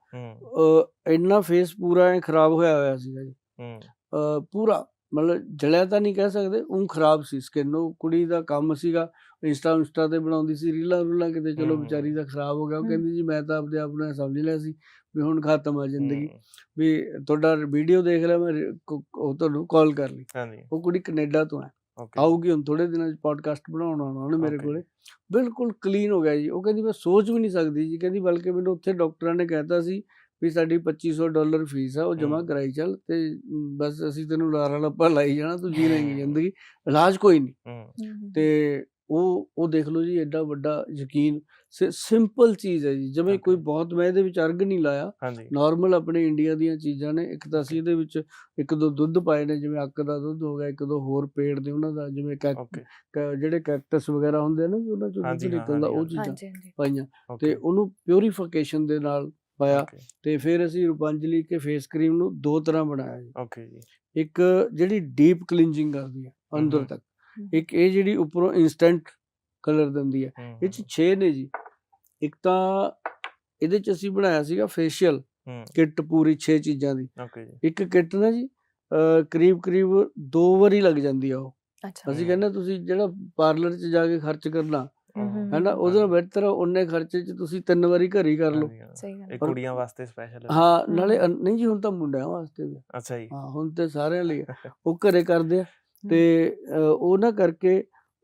ਇੰਨਾ ਫੇਸ ਪੂਰਾ ਐ ਖਰਾਬ ਹੋਇਆ ਹੋਇਆ ਸੀਗਾ ਜੀ। ਹੂੰ। ਅ, ਪੂਰਾ ਮਤਲਬ ਜਲਿਆ ਤਾਂ ਨਹੀਂ ਕਹਿ ਸਕਦੇ ਉਹ ਖਰਾਬ ਸੀ ਸਕਿਨ ਉਹ ਕੁੜੀ ਦਾ ਕੰਮ ਸੀਗਾ ਇੰਸਟਾ ਇੰਸਟਾ ਤੇ ਬਣਾਉਂਦੀ ਸੀ ਰੀਲਾਂ ਰੂਲਾਂ ਕਿਤੇ ਚਲੋ। ਵਿਚਾਰੀ ਦਾ ਖਰਾਬ ਹੋ ਗਿਆ ਉਹ। ਕਹਿੰਦੀ ਜੀ ਮੈਂ ਤਾਂ ਆਪਦੇ ਆਪ ਨੂੰ ਸਮਝ ਲਿਆ ਸੀ ਵੀ ਹੁਣ ਖਤਮ ਆ ਜ਼ਿੰਦਗੀ ਵੀ ਤੁਹਾਡਾ ਵੀਡੀਓ ਦੇਖ ਲਿਆ ਮੈਂ ਉਹ ਤੁਹਾਨੂੰ ਕਾਲ ਕਰ ਲਈ। ਉਹ ਕੁੜੀ ਕੈਨੇਡਾ ਤੋਂ ਹੈ। ਆਊਗੀ ਹੁਣ ਥੋੜੇ ਦਿਨਾਂ ਚ ਪੋਡਕਾਸਟ ਬਣਾਉਣ ਆਉਣਾ ਉਹਨੇ ਮੇਰੇ. ਕੋਲੇ। ਬਿਲਕੁਲ ਕਲੀਨ ਹੋ ਗਿਆ ਜੀ। ਉਹ ਕਹਿੰਦੀ ਮੈਂ ਸੋਚ ਵੀ ਨਹੀਂ ਸਕਦੀ ਜੀ। ਕਹਿੰਦੀ ਬਲਕਿ ਮੈਨੂੰ ਉੱਥੇ ਡਾਕਟਰਾਂ ਨੇ ਕਹਿਤਾ ਸੀ ਵੀ ਸਾਡੀ 2500 ਡਾਲਰ ਫੀਸ ਆ ਉਹ ਹਮ। ਕਰਾਈ ਚੱਲ ਤੇ ਬਸ ਅਸੀਂ ਤੈਨੂੰ ਲਾਰਾ ਲੱਪਾ ਲਾਈ ਜਾਣਾ ਤੂੰ ਜੀ ਲੇਂਗੀ ਜ਼ਿੰਦਗੀ ਇਲਾਜ ਕੋਈ ਨਹੀਂ। ਤੇ ਉਹ ਉਹ ਦੇਖ ਲਓ ਜੀ ਐਡਾ ਵੱਡਾ ਯਕੀਨ ਸਿੰਪਲ ਚੀਜ਼ ਹੈ ਜੀ ਜਿਵੇਂ ਕੋਈ. ਬਹੁਤ ਮੈਂ ਇਹਦੇ ਵਿੱਚ ਅਰਗ ਨਹੀਂ ਲਾਇਆ। ਨਾਰਮਲ ਆਪਣੇ ਇੰਡੀਆ ਦੀਆਂ ਚੀਜ਼ਾਂ ਨੇ ਇੱਕ ਤਾਂ ਅਸੀਂ ਇਹਦੇ ਵਿੱਚ ਇੱਕ ਦੋ ਦੁੱਧ ਪਾਏ ਨੇ ਜਿਵੇਂ ਅੱਕ ਦਾ ਦੁੱਧ ਹੋ ਗਿਆ ਇੱਕ ਦੋ ਹੋਰ ਪੇੜ ਦੇ ਉਹਨਾਂ ਦਾ ਜਿਵੇਂ ਜਿਹੜੇ ਕੈਕਟਸ ਵਗੈਰਾ ਹੁੰਦੇ ਨਾ ਉਹਨਾਂ ਚੋਂ ਦੁੱਧ ਨਿਕਲਦਾ ਉਹ ਚੀਜ਼ਾਂ ਪਾਈਆਂ। ਤੇ ਉਹਨੂੰ ਪਿਉਰੀਫਿਕੇਸ਼ਨ ਦੇ ਨਾਲ ਪਾਇਆ ਤੇ ਫਿਰ ਅਸੀਂ ਰੂਪਾਂਜਲੀ ਕੇ ਫੇਸ ਕਰੀਮ ਨੂੰ ਦੋ ਤਰ੍ਹਾਂ ਬਣਾਇਆ ਜੀ। ਓਕੇ ਜੀ। ਇੱਕ ਜਿਹੜੀ ਡੀਪ ਕਲੀਨਜਿੰਗ ਕਰਦੀ ਹੈ ਅੰਦਰ। ਤੱਕ। ਇੱਕ ਇਹ ਜਿਹੜੀ ਉੱਪਰੋਂ ਇਨਸਟੈਂਟ ਕਲਰ ਦਿੰਦੀ ਹੈ ਇਹ ਚ 6 ਨੇ ਜੀ। ਇੱਕ ਤਾਂ ਇਹਦੇ ਚ ਅਸੀਂ ਬਣਾਇਆ ਸੀਗਾ ਫੇਸ਼ੀਅਲ ਕਿੱਟ ਪੂਰੀ 6 ਚੀਜ਼ਾਂ ਦੀ। ਓਕੇ ਜੀ। ਇੱਕ ਕਿੱਟ ਨਾ ਜੀ ਅਹ ਕਰੀਬ ਕਰੀਬ ਦੋ ਵਾਰੀ ਲੱਗ ਜਾਂਦੀ ਆ ਉਹ। ਅੱਛਾ। ਅਸੀਂ ਹਮ। ਕਹਿੰਦੇ ਤੁਸੀਂ ਜਿਹੜਾ ਪਾਰਲਰ 'ਚ ਜਾ ਕੇ ਖਰਚ ਕਰਨਾ ਹਮ, ਹਮ, ਹੈ ਨਾ ਹਮ। ਉਹਦੇ ਨਾਲ ਬਿਹਤਰ ਉਨੇ ਖਰਚੇ 'ਚ ਤੁਸੀਂ ਤਿੰਨ ਵਾਰੀ ਘਰ ਹੀ ਕਰ ਲਓ। ਸਹੀ ਗੱਲ ਇਹ। ਕੁੜੀਆਂ ਵਾਸਤੇ ਸਪੈਸ਼ਲ ਹਾਂ। ਨਾਲੇ ਨਹੀਂ ਜੀ ਹੁਣ ਤਾਂ ਮੁੰਡਿਆਂ ਵਾਸਤੇ ਵੀ। ਅੱਛਾ ਜੀ। ਹਾਂ ਹੁਣ ਤੇ ਸਾਰਿਆਂ ਲਈ। ਉਹ ਘਰੇ ਕਰਦੇ ਆ ਤੇ ਅਹ, ਉਹ ਨਾ ਕਰਕੇ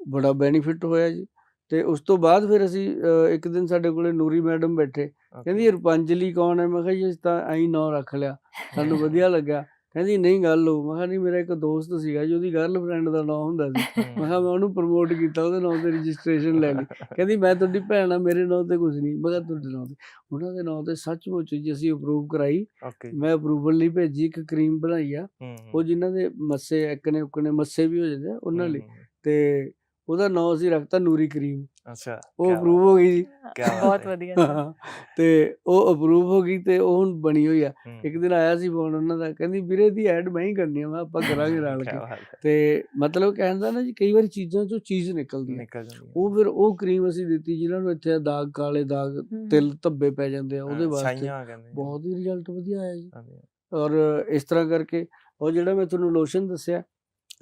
ਬੜਾ ਬੈਨੀਫਿਟ ਹੋਇਆ ਜੀ। ਤੇ ਉਸ ਤੋਂ ਬਾਅਦ ਫਿਰ ਅਸੀਂ ਇੱਕ ਦਿਨ ਸਾਡੇ ਕੋਲੇ ਨੂਰੀ ਮੈਡਮ ਬੈਠੇ। ਕਹਿੰਦੀ ਰੂਪਾਂਜਲੀ ਕੌਣ ਹੈ? ਮੈਂ ਕਿਹਾ ਜੀ ਅਸੀਂ ਤਾਂ ਐਂ ਨਾਂ ਰੱਖ ਲਿਆ। ਸਾਨੂੰ ਵਧੀਆ ਲੱਗਿਆ। ਕਹਿੰਦੀ ਨਹੀਂ ਗੱਲ ਹੋ। ਮੈਂ ਕਿਹਾ ਨਹੀਂ ਮੇਰਾ ਇੱਕ ਦੋਸਤ ਸੀਗਾ ਜੀ ਉਹਦੀ ਗਰਲਫ੍ਰੈਂਡ ਦਾ ਨਾਂ ਹੁੰਦਾ ਸੀ। ਮੈਂ ਕਿਹਾ ਮੈਂ ਉਹਨੂੰ ਪ੍ਰਮੋਟ ਕੀਤਾ ਉਹਦੇ ਨਾਂ ਤੇ ਰਜਿਸਟ੍ਰੇਸ਼ਨ ਲੈ ਲਈ। ਕਹਿੰਦੀ ਮੈਂ ਤੁਹਾਡੀ ਭੈਣ ਆ ਮੇਰੇ ਨਾਂ ਤੇ ਕੁਝ ਨਹੀਂ। ਮੈਂ ਕਿਹਾ ਤੁਹਾਡੇ ਨਾਂ ਤੇ? ਉਹਨਾਂ ਦੇ ਨਾਂ ਤੇ ਸੱਚਮੁੱਚ ਜੀ ਅਸੀਂ ਅਪਰੂਵ ਕਰਾਈ। ਮੈਂ ਅਪਰੂਵਲ ਲਈ ਭੇਜੀ ਇੱਕ ਕਰੀਮ ਬਣਾਈ ਆ। ਉਹ ਜਿਨ੍ਹਾਂ ਦੇ ਮੱਸੇ ਇੱਕਨੇ ਉੱਕਨੇ ਮੱਸੇ ਵੀ ਹੋ ਜਾਂਦੇ ਉਹਨਾਂ ਲਈ। ਤੇ ਉਹਦਾ ਨਾਂ ਅਸੀਂ ਰੱਖਤਾ ਨੂਰੀ ਕਰੀਮ। ਅੱਛਾ ਉਹ ਅਪਰੂਵ ਹੋ ਗਈ ਜੀ ਕਿਆ ਬਾਤ ਬਹੁਤ ਹੈ। ਵਧੀਆ। ਤੇ ਉਹ ਅਪਰੂਵ ਹੋ ਗਈ ਤੇ ਉਹ ਹੁਣ ਬਣੀ ਹੋਈ ਆ ਇੱਕ ਦਿਨ ਆਇਆ ਸੀ ਫੋਨ ਉਹਨਾਂ ਦਾ ਕਹਿੰਦੀ ਵੀਰੇ ਦੀ ਐਡ ਮੈਂ ਹੀ ਕਰਨੀ ਆ ਮੈਂ ਕਿਹਾ ਆਪਾਂ ਕਰਾਂਗੇ ਰਲ ਕੇ। ਤੇ ਮਤਲਬ ਕਹਿੰਦਾ ਨਾ ਜੀ ਕਈ ਵਾਰੀ ਚੀਜ਼ਾਂ ਚੋਂ ਚੀਜ਼ ਨਿਕਲਦੀ ਹੈ ਨਿਕਲ ਜਾਂਦੀ। ਉਹ ਫਿਰ ਉਹ ਕਰੀਮ ਅਸੀਂ ਦਿੱਤੀ ਜਿਨ੍ਹਾਂ ਨੂੰ ਇੱਥੇ ਦਾਗ ਕਾਲੇ ਦਾਗ ਤਿਲ ਧੱਬੇ ਪੈ ਜਾਂਦੇ ਆ ਉਹਦੇ ਵਾਸਤੇ ਛਾਈਆਂ ਕਹਿੰਦੇ। ਬਹੁਤ ਹੀ ਰਿਜ਼ਲਟ ਵਧੀਆ ਆਇਆ ਜੀ ਹਾਂਜੀ, ਔਰ ਇਸ ਤਰ੍ਹਾਂ ਕਰਕੇ ਉਹ ਜਿਹੜਾ ਮੈਂ ਤੁਹਾਨੂੰ ਲੋਸ਼ਨ ਦੱਸਿਆ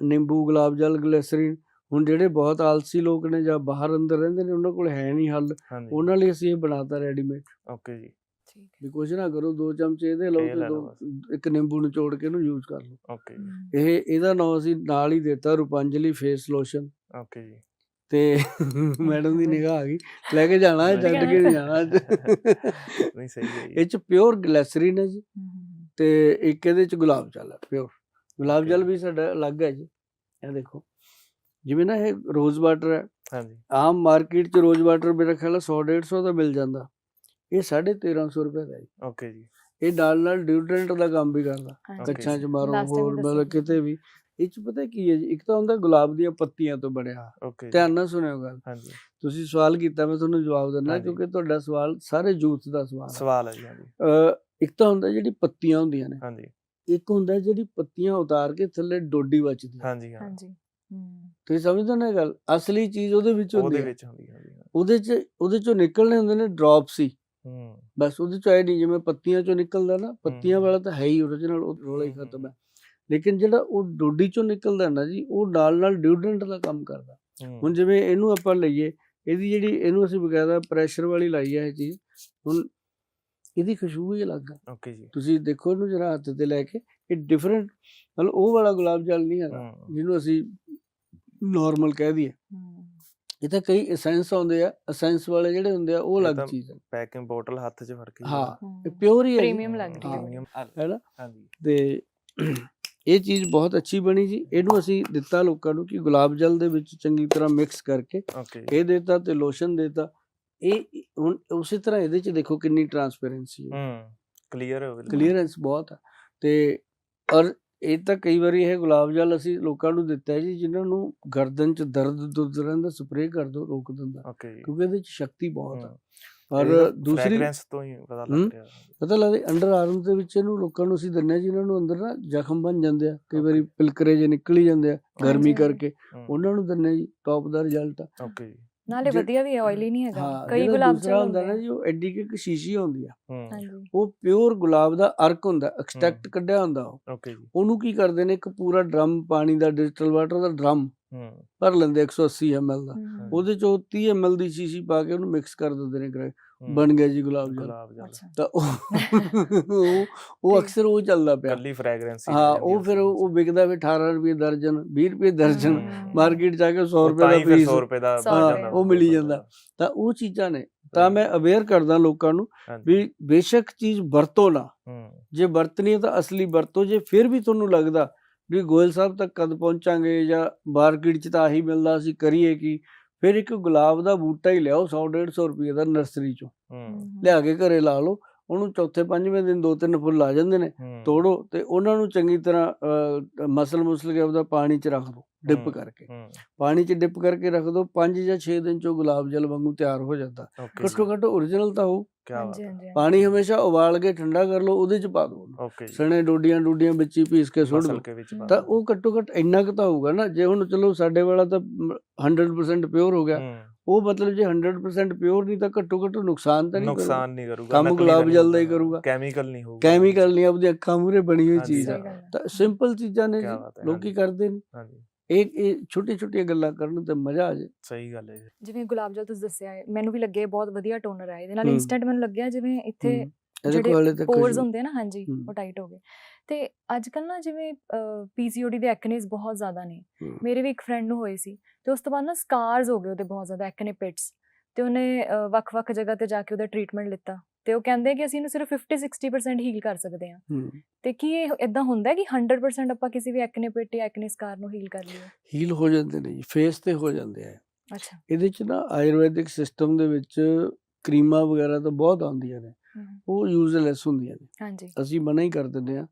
ਨਿੰਬੂ ਗੁਲਾਬ ਜਲ ਗਲਿਸਰੀਨ ਹੁਣ ਜਿਹੜੇ ਬਹੁਤ ਆਲਸੀ ਲੋਕ ਨੇ ਜਾਂ ਬਾਹਰ ਅੰਦਰ ਰਹਿੰਦੇ ਨੇ ਉਹਨਾਂ ਕੋਲ ਹੈ ਨਹੀਂ ਹੱਲ। ਉਹਨਾਂ ਲਈ ਅਸੀਂ ਇਹ ਬਣਾਤਾ ਰੈਡੀਮੇਡ ਓਕੇ ਜੀ। ਠੀਕ ਹੈ। ਵੀ ਕੁਝ ਨਾ ਕਰੋ ਦੋ ਚਮਚੇ ਇਹਦੇ ਲਓ ਤੇ ਦੋ ਇੱਕ ਨਿੰਬੂ ਨਿਚੋੜ ਕੇ ਇਹਨੂੰ ਯੂਜ਼ ਕਰ ਲਓ। ਓਕੇ ਇਹ ਇਹਦਾ ਨਾਮ ਅਸੀਂ ਨਾਲ ਹੀ ਦਿੱਤਾ ਰੂਪਾਂਜਲੀ ਫੇਸ ਲੋਸ਼ਨ ਓਕੇ ਜੀ। ਤੇ ਮੈਡਮ ਦੀ ਨਿਗਾਹ ਆ ਗਈ। ਲੈ ਕੇ ਜਾਣਾ ਛੱਡ ਕੇ ਜਾਣਾ। ਨਹੀਂ ਸਹੀ ਹੈ ਇਹ ਚ ਪਿਓਰ ਗਲਿਸਰੀਨ ਹੈ ਜੀ। ਤੇ ਇੱਕ ਇਹਦੇ ਚ ਗੁਲਾਬ ਜਲ ਹੈ ਪਿਓਰ ਗੁਲਾਬ ਜਲ. ਵੀ ਸਾਡਾ ਅਲੱਗ ਹੈ ਜੀ। ਇਹ ਦੇਖੋ। ਜਿਵੇਂ ਨਾ ਇਹ ਰੋਜ਼ ਵਾਟਰ ਹੈ। ਹਾਂਜੀ। ਆਮ ਮਾਰਕੀਟ 'ਚ ਰੋਜ਼ ਵਾਟਰ ਮੇਰਾ ਖਿਆਲ ਹੈ 100 150 ਦਾ ਮਿਲ ਜਾਂਦਾ। ਇਹ 1350 ਰੁਪਏ ਦਾ ਹੈ ਜੀ। ਓਕੇ ਜੀ। ਇਹ ਨਾਲ ਨਾਲ ਡਿਊਡਰੈਂਟ ਦਾ ਕੰਮ ਵੀ ਕਰਦਾ. ਕੱਛਾਂ 'ਚ ਮਾਰੋ ਹੋਰ ਮਤਲਬ ਕਿਤੇ ਵੀ। ਇਹ 'ਚ ਪਤਾ ਕੀ ਹੈ ਜੀ ਇੱਕ ਤਾਂ ਹੁੰਦਾ ਗੁਲਾਬ ਦੀਆਂ ਪੱਤੀਆਂ ਤੋਂ ਬਣਿਆ। ਓਕੇ ਧਿਆਨ ਨਾਲ ਸੁਣਿਓ ਗੱਲ। ਹਾਂਜੀ। ਤੁਸੀਂ ਸਵਾਲ ਕੀਤਾ ਮੈਂ ਤੁਹਾਨੂੰ ਜਵਾਬ ਦਿੰਦਾ। ਕਿਉਂਕਿ ਤੁਹਾਡਾ ਸਵਾਲ ਸਾਰੇ ਯੂਥ ਦਾ ਸਵਾਲ ਹੈ। ਸਵਾਲ ਹੈ ਜੀ ਹਾਂਜੀ। ਇੱਕ ਤਾਂ ਹੁੰਦਾ ਜਿਹੜੀ ਪੱਤੀਆਂ ਹੁੰਦੀਆਂ ਨੇ। ਹਾਂਜੀ। ਇੱਕ ਹੁੰਦਾ ਜਿਹੜੀ ਪੱਤੀਆਂ ਉਤਾਰ ਕੇ ਥੱਲੇ ਡੋਡੀ ਬਚਦੀ ਹਾਂਜੀ ਹਾਂਜੀ। ਤੁਸੀਂ ਸਮਝਦੇ ਨਾ ਗੱਲ? ਅਸਲੀ ਚੀਜ਼ ਉਹਦੇ ਵਿੱਚ ਹੁੰਦੀ ਉਹਦੇ ਹੈ। ਵਿੱਚ ਹੁੰਦੀ ਹੈ। ਉਹਦੇ 'ਚ ਉਹਦੇ 'ਚੋਂ ਨਿਕਲਣੇ ਹੁੰਦੇ ਨੇ ਡ੍ਰੌਪਸ ਹੀ। ਹੂੰ। ਬਸ ਉਹਦੇ 'ਚੋਂ ਐ ਨਹੀਂ ਜਿਵੇਂ ਪੱਤੀਆਂ 'ਚੋਂ ਨਿਕਲਦਾ ਨਾ ਪੱਤੀਆਂ। ਵਾਲਾ ਤਾਂ ਹੈ ਹੀ ਓਰੀਜਨਲ ਉਹ ਰੋਲਾ ਹੀ ਖਤਮ ਹੈ। ਲੇਕਿਨ ਜਿਹੜਾ ਉਹ ਡੋਡੀ 'ਚੋਂ ਨਿਕਲਦਾ ਨਾ ਜੀ ਉਹ ਨਾਲ ਨਾਲ ਡਿਊਡਰੈਂਟ ਦਾ ਕੰਮ ਕਰਦਾ। ਹੁਣ ਜਿਵੇਂ ਇਹਨੂੰ ਆਪਾਂ ਲਈਏ ਇਹਦੀ ਜਿਹੜੀ ਇਹਨੂੰ ਅਸੀਂ ਬਕਾਇਦਾ ਪ੍ਰੈਸ਼ਰ ਵਾਲੀ ਲਾਈ ਹੈ ਇਹ ਚੀਜ਼ ਹੁਣ ਇਹਦੀ ਖੁਸ਼ਬੂ ਹੀ ਅਲੱਗ ਹੈ ਓਕੇ ਜੀ। ਤੁਸੀਂ ਦੇਖੋ ਇਹਨੂੰ ਜਰਾ ਹੱਥ ਤੇ ਲੈ ਕੇ ਇਹ ਡਿਫਰੈਂਟ ਮਤਲਬ ਉਹ ਵਾਲਾ ਗੁਲਾਬ ਜਲ ਨਹੀਂ ਹੈਗਾ ਹੂੰ। ਜਿਹਨੂੰ ਅਸੀਂ ਨਾਰਮਲ ਕਹਿ ਦਈਏ। ਇਹ ਤਾਂ ਕਈ ਐਸੈਂਸ ਆਉਂਦੇ ਆ ਐਸੈਂਸ ਵਾਲੇ ਜਿਹੜੇ ਹੁੰਦੇ ਆ ਉਹ ਅਲੱਗ ਚੀਜ਼ ਹੈ ਪੈਕਿੰਗ ਬੋਟਲ ਹੱਥ 'ਚ ਫੜ ਕੇ ਹਾਂ ਪਿਓਰ ਹੀ ਹੈ। Premium ਲੱਗ ਰਹੀ ਹੈ। Premium, ਹੈ ਨਾ? ਹਾਂਜੀ। ਤੇ ਇਹ ਚੀਜ਼ ਬਹੁਤ ਅੱਛੀ ਬਣੀ ਜੀ। ਇਹਨੂੰ ਅਸੀਂ ਦਿੱਤਾ ਲੋਕਾਂ ਨੂੰ ਕਿ ਗੁਲਾਬ ਜਲ ਦੇ ਵਿੱਚ ਚੰਗੀ ਤਰ੍ਹਾਂ ਮਿਕਸ ਕਰਕੇ ਇਹ ਦਿੱਤਾ ਤੇ ਲੋਸ਼ਨ ਦਿੱਤਾ। ਇਹ ਹੁਣ ਉਸੇ ਤਰ੍ਹਾਂ ਇਹਦੇ ਚ ਦੇਖੋ ਕਿੰਨੀ ਟਰਾਂਸਪੇਰੈਂਸੀ ਹੈ। ਹੂੰ ਕਲੀਅਰ ਹੋ ਕਲੀਅਰੈਂਸ ਬਹੁਤ ਹੈ ਤੇ ਔਰ ਇਹ ਤਾਂ ਕਈ ਵਾਰੀ ਇਹ ਗੁਲਾਬ ਜਲ ਅਸੀਂ ਲੋਕਾਂ ਨੂੰ ਦਿੱਤਾ ਹੈ ਜੀ ਜਿਨ੍ਹਾਂ ਨੂੰ ਗਰਦਨ ਚ ਦਰਦ ਦੁਰਦ ਰਹਿੰਦਾ ਸਪਰੇਅ ਕਰ ਦੋ ਰੋਕ ਦਿੰਦਾ। ਕਿਉਂਕਿ ਇਹਦੇ ਚ ਸ਼ਕਤੀ ਬਹੁਤ ਇਹਦੀ ਤਾਂ ਦੂਸਰੀ fragrance ਤੋਂ ਹੀ ਪਤਾ। ਲੱਗ ਰਿਹਾ। ਪਤਾ ਲੱਗਦਾ ਅੰਡਰ ਆਰਮ ਦੇ ਵਿੱਚ ਇਹਨੂੰ ਲੋਕਾਂ ਨੂੰ ਅਸੀਂ ਹਾਂ ਜਿਨ੍ਹਾਂ ਨੂੰ ਅੰਦਰ ਨਾ ਜ਼ਖਮ ਬਣ ਜਾਂਦੇ ਆ ਕਈ ਵਾਰੀ ਪਿਲਕਰੇ ਜੇ ਨਿਕਲ ਹੀ ਜਾਂਦੇ ਆ ਗਰਮੀ। ਕਰਕੇ। ਉਹਨਾਂ ਨੂੰ ਹਾਂ ਜੀ ਟੌਪ ਦਾ ਰਿਜ਼ਲਟ ਆ। ਓਕੇ ਜੀ ਨਾਲੇ ਵਧੀਆ ਵੀ ਹੈ ਆਇਲੀ ਨਹੀਂ ਹੈਗਾ। ਕਈ ਜਿਹੜਾ ਗੁਲਾਬ ਜਲ ਹੁੰਦਾ ਨਾ ਜੀ ਉਹ ਐਡੀ ਕਿ ਸ਼ੀਸ਼ੀ ਹੁੰਦੀ ਆ। ਹੂੰ। ਹਾਂਜੀ। ਉਹ ਪਿਓਰ ਗੁਲਾਬ ਦਾ ਅਰਕ ਹੁੰਦਾ ਐਕਸਟ੍ਰੈਕਟ ਕੱਢਿਆ ਹੁੰਦਾ ਉਹ। ਓਕੇ ਜੀ। ਉਹਨੂੰ ਕੀ ਕਰਦੇ ਨੇ ਇੱਕ ਪੂਰਾ ਡਰਮ ਪਾਣੀ ਦਾ ਡਿਜੀਟਲ ਵਾਟਰ ਦਾ ਡਰਮ ਹੂੰ। ਭਰ ਲੈਂਦੇ 180 ml ਦਾ। ਉਹਦੇ ਚ ਉਹ 30 ml ਦੀ ਸ਼ੀਸ਼ੀ ਪਾ ਕੇ ਉਹਨੂੰ ਮਿਕਸ ਕਰ ਦਿੰਦੇ ਨੇ ਗ੍ਰੇ ਹੂੰ। ਬਣ ਗਿਆ ਜੀ ਗੁਲਾਬ ਜਲ ਤਾਂ ਉਹ ਉਹ ਅਕਸਰ ਉਹ ਚੱਲਦਾ ਪਿਆ। ਕੱਲੀ ਫ੍ਰੈਗਰੈਂਸ ਹਾਂ ਉਹ ਫਿਰ ਉਹ ਵਿਕਦਾ ਵੀ 18 ਰੁਪਏ ਦਰਜਨ 20 ਰੁਪਏ ਦਰਜਨ। ਮਾਰਕੀਟ ਜਾ ਕੇ 100 ਰੁਪਏ ਦਾ ਫਿਰ ਪੀਸ 100 ਰੁਪਏ ਦਾ ਸੌ ਬਣ ਰੁਪਏ ਜਾਂਦਾ ਉਹ ਮਿਲੀ ਜਾਂਦਾ। ਤਾਂ ਉਹ ਚੀਜ਼ਾਂ ਨੇ। ਤਾਂ ਮੈਂ ਅਵੇਅਰ ਕਰਦਾ ਲੋਕਾਂ ਨੂੰ। ਵੀ ਬੇਸ਼ੱਕ ਚੀਜ਼ ਵਰਤੋ ਨਾ। ਜੇ ਵਰਤਣੀ ਹੈ ਤਾਂ ਅਸਲੀ ਵਰਤੋ ਜੇ ਫਿਰ ਵੀ ਤੁਹਾਨੂੰ ਲੱਗਦਾ ਵੀ ਗੋਇਲ ਸਾਹਿਬ ਤੱਕ ਕਦ ਪਹੁੰਚਾਂਗੇ ਜਾਂ ਮਾਰਕੀਟ 'ਚ ਤਾਂ ਆਹੀ ਮਿਲਦਾ ਅਸੀਂ ਕਰੀਏ ਕੀ? ਫਿਰ ਇੱਕ ਗੁਲਾਬ ਦਾ ਬੂਟਾ ਹੀ ਲਿਆਓ 100 150 ਰੁਪਏ ਦਾ ਨਰਸਰੀ 'ਚੋਂ। ਲਿਆ ਕੇ ਘਰੇ ਲਾ ਲਓ। ਉਹਨੂੰ ਚੌਥੇ ਪੰਜਵੇਂ ਦਿਨ ਦੋ ਤਿੰਨ ਫੁੱਲ ਆ ਜਾਂਦੇ ਨੇ ਤੋੜੋ ਤੇ ਉਹਨਾਂ ਨੂੰ ਚੰਗੀ ਤਰ੍ਹਾਂ ਮਸਲ ਮੁਸਲ ਕੇ ਉਹਦਾ ਪਾਣੀ 'ਚ ਰੱਖ ਦਿਓ ਡਿਪ। ਕਰਕੇ। ਪਾਣੀ 'ਚ ਡਿਪ ਕਰਕੇ ਰੱਖ ਦਿਓ 5 ਜਾਂ 6 ਦਿਨ 'ਚ ਗੁਲਾਬ ਜਲ ਵਾਂਗੂ ਤਿਆਰ ਹੋ ਜਾਂਦਾ। ਘੱਟੋ ਘੱਟ ਓਰੀਜਨਲ ਤਾਂ ਹੋ। ਪਾਣੀ ਹਮੇਸ਼ਾ ਉਬਾਲ ਕੇ ਠੰਡਾ ਕਰ ਲਓ ਉਹਦੇ 'ਚ ਪਾ ਦਿਓ ਜੀ। ਸਣੇ ਡੋਡੀਆਂ ਡੋਡੀਆਂ ਵਿੱਚ ਹੀ ਪੀਸ ਕੇ ਸੁੱਟ ਦਿਓ ਤਾਂ। ਉਹ ਘੱਟੋ ਘੱਟ ਇੰਨਾ ਕੁ ਤਾਂ ਹੋਊਗਾ ਨਾ ਜੇ ਹੁਣ ਚਲੋ ਸਾਡੇ ਵਾਲਾ ਤਾਂ ਮ, 100% ਪਿਓਰ ਹੋ ਗਿਆ। ਉਹ ਮਤਲਬ ਜੇ 100% ਪਿਓਰ ਨਹੀਂ ਤਾਂ ਘੱਟੋ ਘੱਟ ਨੁਕਸਾਨ ਤਾਂ ਨਹੀਂ ਕਰੂਗਾ। ਨੁਕਸਾਨ ਨਹੀਂ ਕਰੂਗਾ ਕੰਮ ਗੁਲਾਬ ਜਲ ਦਾ ਹੀ ਕਰੂਗਾ। ਕੈਮੀਕਲ ਨਹੀਂ ਹੋਊਗਾ। ਕੈਮੀਕਲ ਨਹੀਂ ਆਪਣੀ ਅੱਖਾਂ ਮੂਹਰੇ ਬਣੀ ਹੋਈ ਚੀਜ਼ ਆ। ਤਾਂ ਸਿੰਪਲ ਚੀਜ਼ਾਂ ਨੇ ਲੋਕੀ। ਕਰਦੇ ਨੇ। ਹਾਂਜੀ। ਇਹ ਇਹ ਛੋਟੀ ਛੋਟੀਆਂ ਗੱਲਾਂ ਕਰਨ ਤੇ ਮਜ਼ਾ ਆ ਜੇ। ਸਹੀ ਗੱਲ ਹੈ ਜੀ। ਜਿਵੇਂ ਗੁਲਾਬ ਜਲ ਤੁਸੀਂ ਦੱਸਿਆ ਹੈ ਮੈਨੂੰ ਵੀ ਇਹ ਬਹੁਤ ਵਧੀਆ ਟੋਨਰ ਹੈ ਇਹਦੇ ਨਾਲ। ਇਨਸਟੈਂਟ ਮੈਨੂੰ ਲੱਗਿਆ ਜਿਵੇਂ ਇੱਥੇ ਜਿਹੜੇ ਪੋਰਸ ਹੁੰਦੇ ਆ ਨਾ ਹਾਂਜੀ। ਉਹ ਟਾਈਟ ਹੋ ਗਏ। ਤੇ ਅੱਜ ਕੱਲ ਨਾ ਜਿਵੇਂ ਪੀਸੀਓਡੀ ਦੇ ਐਕਨੇਸ ਬਹੁਤ ਜ਼ਿਆਦਾ ਨੇ। ਮੇਰੇ ਵੀ ਇੱਕ ਫਰੈਂਡ ਨੂੰ ਹੋਏ ਸੀ ਤੇ ਉਸ ਤੋਂ ਬਾਅਦ ਨਾ ਸਕਾਰਸ ਹੋ ਗਏ ਉਹਦੇ ਬਹੁਤ ਜ਼ਿਆਦਾ ਐਕਨੇ ਪਿਟਸ ਤੇ ਉਹਨੇ ਵੱਖ-ਵੱਖ ਜਗ੍ਹਾ ਤੇ ਜਾ ਕੇ ਉਹਦਾ ਟ੍ਰੀਟਮੈਂਟ ਲਿੱਤਾ ਤੇ ਉਹ ਕਹਿੰਦੇ ਕਿ ਅਸੀਂ ਇਹਨੂੰ ਸਿਰਫ 50-60% ਹੀਲ ਕਰ ਸਕਦੇ ਹਾਂ। ਤੇ ਕੀ ਇਹ ਇਦਾਂ ਹੁੰਦਾ ਕਿ 100% ਆਪਾਂ ਕਿਸੇ ਵੀ ਐਕਨੇ ਪਿਟ ਜਾਂ ਐਕਨੇ ਸਕਾਰ ਨੂੰ ਹੀਲ ਕਰ ਲਈਏ? ਹੀਲ ਹੋ ਜਾਂਦੇ ਨੇ ਜੀ ਫੇਸ ਤੇ ਹੋ ਜਾਂਦੇ ਆ। ਅੱਛਾ। ਇਹਦੇ ਚ ਨਾ ਆਯੁਰਵੈਦਿਕ ਸਿਸਟਮ ਦੇ ਵਿੱਚ ਕਰੀਮਾਂ ਵਗੈਰਾ ਤਾਂ ਬਹੁਤ ਆਉਂਦੀਆਂ ਨੇ। ਉਹ ਯੂਜ਼ਲੈਸ ਹੁੰਦੀਆਂ ਨੇ। ਹਾਂਜੀ। ਅਸੀਂ ਮਨਾ ਹੀ ਕਰ ਦਿੰਦੇ ਆ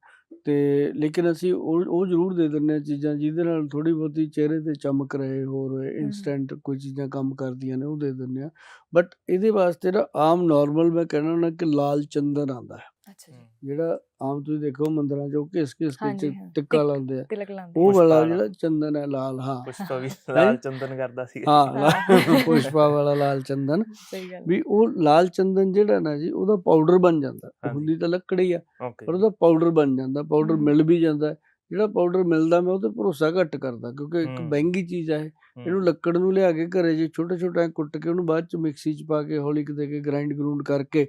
ਤੇ ਲੇਕਿਨ ਅਸੀਂ ਉਹ ਉਹ ਜ਼ਰੂਰ ਦੇ ਦਿੰਦੇ ਆ ਚੀਜ਼ਾਂ ਜਿਹਦੇ ਨਾਲ ਥੋੜੀ ਬਹੁਤੀ ਚਿਹਰੇ ਤੇ ਚਮਕ ਰਹੇ ਹੋਰ ਇਨਸਟੈਂਟ ਕੋਈ ਚੀਜ਼ਾਂ ਕੰਮ ਕਰਦੀਆਂ ਨੇ ਉਹ ਦੇ ਦਿੰਦੇ ਆ ਬਟ ਇਹਦੇ ਵਾਸਤੇ ਨਾ ਆਮ ਨਾਰਮਲ ਮੈਂ ਕਹਿਣਾ ਨਾ ਕਿ ਲਾਲ ਚੰਦਨ ਆਂਦਾ ਹੈ। ਅੱਛਾ ਜੀ। ਹੂੰ, ਜਿਹੜਾ ਆਮ ਤੁਸੀਂ ਦੇਖੋ ਮੰਦਿਰਾਂ 'ਚ ਉਹ ਘਿਸ ਘਿਸ ਕੇ ਹਾਂਜੀ, ਹਾਂ, ਟਿੱਕਾ ਟਿੱਕ- ਲਾਉਂਦੇ ਆ। ਤਿਲਕ ਲਾਉਂਦੇ ਉਹ ਪੁਸ਼ਪਾ ਵਾਲਾ ਵਾਲਾ। ਜਿਹੜਾ ਚੰਦਨ ਹੈ ਲਾਲ ਹਾਂ। ਪੁਸ਼ਪਾ ਵੀ ਲਾਲ ਚੰਦਨ ਕਰਦਾ ਸੀ। ਹਾਂ ਹਾਂ। ਲਾ- ਪੁਸ਼ਪਾ ਵਾਲਾ ਲਾਲ ਚੰਦਨ। ਸਹੀ ਗੱਲ ਵੀ ਉਹ ਲਾਲ ਚੰਦਨ ਜਿਹੜਾ ਨਾ ਜੀ ਉਹਦਾ ਪਾਊਡਰ ਬਣ ਜਾਂਦਾ। ਉਹ ਹਾਂਜੀ। ਹੁੰਦੀ ਤਾਂ ਲੱਕੜੀ ਆ ਓਕੇ। ਪਰ ਉਹਦਾ ਪਾਊਡਰ ਬਣ ਜਾਂਦਾ ਪਾਊਡਰ ਹਮ। ਮਿਲ ਵੀ ਜਾਂਦਾ। ਹੈ। ਜਿਹੜਾ ਪਾਊਡਰ ਮਿਲਦਾ ਮੈਂ ਉਹ ਤੇ ਭਰੋਸਾ ਘੱਟ ਕਰਦਾ ਕਿਉਂਕਿ ਇੱਕ ਹਮ। ਮਹਿੰਗੀ ਚੀਜ਼ ਹੈ ਇਹ। ਇਹਨੂੰ ਲੱਕੜ ਨੂੰ ਲਿਆ ਕੇ ਘਰੇ ਜੇ ਛੋਟੇ ਛੋਟਾ ਕੁੱਟ ਕੇ ਉਹਨੂੰ ਬਾਅਦ ਚ ਮਿਕਸੀ ਚ ਪਾ ਕੇ ਹੌਲੀ ਕਿਤੇ ਕੇ ਗ੍ਰਾਈਂਡ ਗਰੂੰਡ ਕਰਕੇ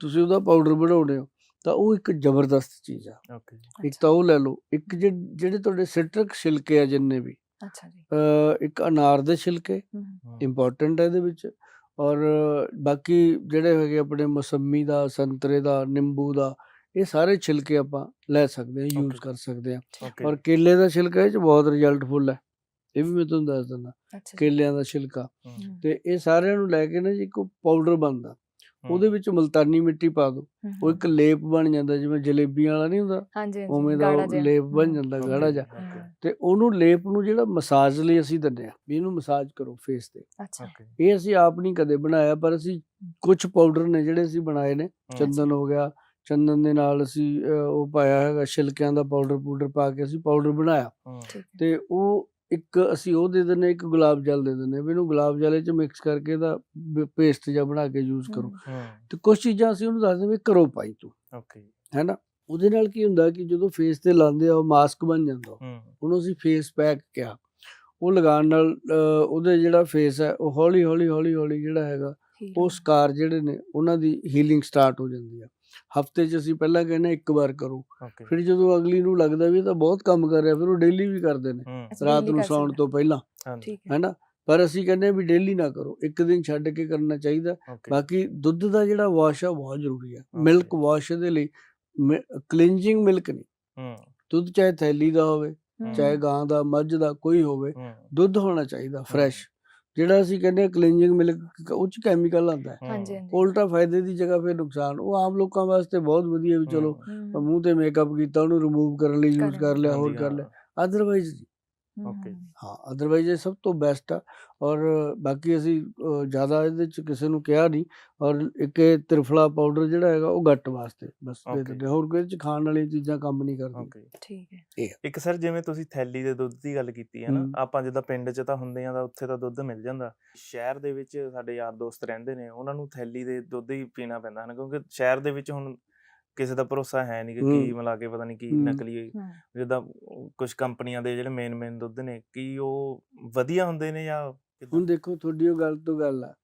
ਤੁਸੀਂ ਉਹਦਾ ਪਾਊਡਰ ਬਣਾਉਂਦੇ ਹੋ। ਤਾਂ ਉਹ ਇੱਕ ਜ਼ਬਰਦਸਤ ਚੀਜ਼ ਆ। ਓਕੇ ਇੱਕ ਤਾਂ ਉਹ ਲੈ ਲਓ ਇੱਕ ਜੇ- ਜਿਹੜੇ ਤੁਹਾਡੇ ਸਿਟਰਕ ਛਿਲਕੇ ਆ ਜਿੰਨੇ ਵੀ ਅੱਛਾ ਜੀ। ਅਹ ਇੱਕ ਅਨਾਰ ਦੇ ਛਿਲਕੇ ਇੰਪੋਰਟੈਂਟ ਹੈ। ਇਹਦੇ ਵਿੱਚ ਔਰ ਬਾਕੀ ਜਿਹੜੇ ਹੈਗੇ ਆਪਣੇ ਮੌਸੰਮੀ ਦਾ ਸੰਤਰੇ ਦਾ ਨਿੰਬੂ ਦਾ ਇਹ ਸਾਰੇ ਛਿਲਕੇ ਆਪਾਂ ਲੈ ਸਕਦੇ ਹਾਂ ਯੂਜ਼. ਕਰ ਸਕਦੇ ਹਾਂ ਔਰ ਕੇਲੇ ਦਾ ਛਿਲਕਾ ਇਹ ਚ ਬਹੁਤ ਰਿਜ਼ਲਟਫੁਲ ਹੈ ਇਹ ਵੀ ਮੈਂ ਤੁਹਾਨੂੰ ਦੱਸ ਦਿੰਦਾ ਕੇਲਿਆਂ ਦਾ ਛਿਲਕਾ। ਤੇ ਇਹ ਸਾਰਿਆਂ ਨੂੰ ਲੈ ਕੇ ਨਾ ਜੀ ਇੱਕ ਪਾਊਡਰ ਬਣਦਾ। ਉਹਦੇ ਵਿੱਚ ਮਲਤਾਨੀ ਮਿੱਟੀ ਪਾ ਦਿਓ ਉਹ ਇੱਕ ਲੇਪ ਬਣ ਜਾਂਦਾ ਜਿਵੇਂ ਜਲੇਬੀਆਂ ਵਾਲਾ ਨਹੀਂ ਹੁੰਦਾ? ਉਵੇਂ ਦਾ। ਲੇਪ ਬਣ ਜਾਂਦਾ. ਗਾੜਾ ਜਿਹਾ। Okay. ਤੇ ਉਹਨੂੰ ਲੇਪ ਨੂੰ ਜਿਹੜਾ ਮਸਾਜ ਲਈ ਅਸੀਂ ਦਿੰਦੇ ਆ ਵੀ ਇਹਨੂੰ ਮਸਾਜ ਕਰੋ ਫੇਸ ਤੇ। ਇਹ ਅਸੀਂ ਆਪ ਨਹੀਂ ਕਦੇ ਬਣਾਇਆ ਪਰ ਅਸੀਂ ਕੁਝ ਪਾਊਡਰ ਨੇ ਜਿਹੜੇ ਅਸੀਂ ਬਣਾਏ ਨੇ। ਚੰਦਨ ਹੋ ਗਿਆ ਚੰਦਨ ਦੇ ਨਾਲ ਅਸੀਂ ਉਹ ਪਾਇਆ ਹੈਗਾ ਛਿਲਕਿਆਂ ਦਾ ਪਾਊਡਰ ਪਾਊਡਰ ਪਾ ਕੇ ਅਸੀਂ ਪਾਊਡਰ ਬਣਾਇਆ। ਤੇ ਉਹ ਇੱਕ ਅਸੀਂ ਉਹ ਦੇ ਦਿੰਦੇ ਇੱਕ ਗੁਲਾਬ ਜਲ ਦੇ ਦਿੰਦੇ ਵੀ ਇਹਨੂੰ ਗੁਲਾਬ ਜਲ ਚ ਮਿਕਸ ਕਰਕੇ ਇਹਦਾ ਪੇਸਟ ਜਿਹਾ ਬਣਾ ਕੇ ਯੂਜ਼ ਕਰੋ। ਤੇ ਕੁਝ ਚੀਜ਼ਾਂ ਅਸੀਂ ਉਹਨੂੰ ਦੱਸਦੇ ਵੀ ਕਰੋ ਪਾਈ ਤੂੰ। ਓਕੇ ਹੈਨਾ? ਉਹਦੇ ਨਾਲ ਕੀ ਹੁੰਦਾ ਕਿ ਜਦੋਂ ਫੇਸ ਤੇ ਲਾਉਂਦੇ ਆ ਉਹ ਮਾਸਕ ਬਣ ਜਾਂਦਾ। ਉਹਨੂੰ ਅਸੀਂ ਫੇਸ ਪੈਕ ਕਿਹਾ। ਉਹ ਲਗਾਉਣ ਨਾਲ ਉਹਦੇ ਜਿਹੜਾ ਫੇਸ ਹੈ ਉਹ ਹੌਲੀ ਹੌਲੀ ਹੌਲੀ ਹੌਲੀ ਜਿਹੜਾ ਹੈਗਾ ਉਹ ਸਕਾਰ ਜਿਹੜੇ ਨੇ ਉਹਨਾਂ ਦੀ ਹੀਲਿੰਗ ਸਟਾਰਟ ਹੋ ਜਾਂਦੀ ਆ। ਹਫ਼ਤੇ 'ਚ ਅਸੀਂ ਪਹਿਲਾਂ ਕਹਿੰਦੇ ਇੱਕ ਵਾਰ ਕਰੋ। ਫਿਰ ਜਦੋਂ ਅਗਲੀ ਨੂੰ ਲੱਗਦਾ ਵੀ ਇਹ ਤਾਂ ਬਹੁਤ ਕੰਮ ਕਰ ਰਿਹਾ ਫਿਰ ਉਹ ਡੇਲੀ ਵੀ ਕਰਦੇ ਨੇ। ਰਾਤ ਨੂੰ ਸੌਣ ਤੋਂ ਪਹਿਲਾਂ। ਹੈਨਾ? ਪਰ ਅਸੀਂ ਕਹਿੰਦੇ ਵੀ ਡੇਲੀ ਨਾ ਕਰੋ। ਇੱਕ ਦਿਨ ਛੱਡ ਕੇ ਕਰਨਾ ਚਾਹੀਦਾ। ਬਾਕੀ ਦੁੱਧ ਦਾ ਜਿਹੜਾ ਵਾਸ਼ ਆ ਬਹੁਤ ਜ਼ਰੂਰੀ ਆ. ਮਿਲਕ ਵਾਸ਼ ਦੇ ਲਈ ਕਲੀਨਜਿੰਗ ਮਿਲਕ ਨਹੀਂ। ਦੁੱਧ ਚਾਹੇ ਥੈਲੀ ਦਾ ਹੋਵੇ ਚਾਹੇ ਗਾਂ ਦਾ ਮੱਝ ਦਾ ਕੋਈ ਹੋਵੇ ਦੁੱਧ ਹੋਣਾ ਚਾਹੀਦਾ ਫਰੈਸ਼। ਜਿਹੜਾ ਅਸੀਂ ਕਹਿੰਦੇ ਕਲੀਨਜਿੰਗ ਮਿਲਕ ਉਹ ਚ ਕੈਮੀਕਲ ਆਉਂਦਾ ਹੈ। ਹਾਂਜੀ ਹਾਂਜੀ। ਉਲਟਾ ਫਾਇਦੇ ਦੀ ਜਗ੍ਹਾ ਫਿਰ ਨੁਕਸਾਨ। ਉਹ ਆਮ ਲੋਕਾਂ ਵਾਸਤੇ ਬਹੁਤ ਵਧੀਆ ਵੀ ਚਲੋ ਮੂੰਹ ਤੇ ਮੇਕਅਪ ਕੀਤਾ ਉਹਨੂੰ ਰਿਮੂਵ ਕਰਨ ਲਈ ਯੂਜ਼ ਕਰ ਲਿਆ ਹੋਰ ਕਰ। ਲਿਆ। Otherwise Okay. ਹਾਂ ਅਦਰਵਾਈਜ਼ ਇਹ ਸਭ ਤੋਂ ਬੈਸਟ ਆ। ਔਰ ਬਾਕੀ ਅਸੀਂ ਜ਼ਿਆਦਾ ਇਹਦੇ ਚ ਕਿਸੇ ਨੂੰ ਕਿਹਾ ਨਹੀਂ ਔਰ ਇੱਕ ਇਹ ਤ੍ਰਿਫਲਾ ਪਾਊਡਰ ਜਿਹੜਾ ਹੈਗਾ ਉਹ ਗੱਟ ਵਾਸਤੇ। ਬਸ ਦੇ. ਦਿੰਦੇ ਹੋਰ ਕੋਈ ਚ ਖਾਣ ਵਾਲੀਆਂ ਚੀਜ਼ਾਂ ਕੰਮ ਨਹੀਂ ਕਰਦੀਆਂ। ਓਕੇ। ਠੀਕ ਹੈ। ਇੱਕ ਸਰ ਜਿਵੇਂ ਤੁਸੀਂ ਥੈਲੀ ਦੇ ਦੁੱਧ ਦੀ ਗੱਲ ਕੀਤੀ ਹੈ ਨਾ। ਆਪਾਂ ਜਿੱਦਾਂ ਪਿੰਡ 'ਚ ਤਾਂ ਹੁੰਦੇ ਆ ਤਾਂ ਉੱਥੇ ਤਾਂ ਦੁੱਧ ਮਿਲ ਜਾਂਦਾ। ਸ਼ਹਿਰ ਦੇ ਵਿੱਚ ਸਾਡੇ ਯਾਰ ਦੋਸਤ ਰਹਿੰਦੇ ਨੇ ਉਹਨਾਂ ਨੂੰ ਥੈਲੀ ਦੇ ਦੁੱਧ ਹੀ ਪੀਣਾ ਪੈਂਦਾ ਹਨ ਕਿਉਂਕਿ ਸ਼ਹਿਰ ਦੇ ਵਿੱਚ ਹੁਣ ਕਿਸੇ ਦਾ ਭਰੋਸਾ ਹੈ ਨਹੀਂ ਕਿ ਕੀ। ਮਿਲਾ ਕੇ ਪਤਾ ਨਹੀਂ ਕੀ। ਨਕਲੀ। ਜਿੱਦਾਂ ਕੁਝ ਕੰਪਨੀਆਂ ਦੇ ਜਿਹੜੇ ਮੇਨ ਮੇਨ ਦੁੱਧ ਨੇ ਕੀ ਉਹ ਵਧੀਆ ਹੁੰਦੇ ਨੇ ਜਾਂ? ਹੁਣ ਦੇਖੋ ਤੁਹਾਡੀ ਉਹ ਗੱਲ ਤੋਂ ਗੱਲ ਆ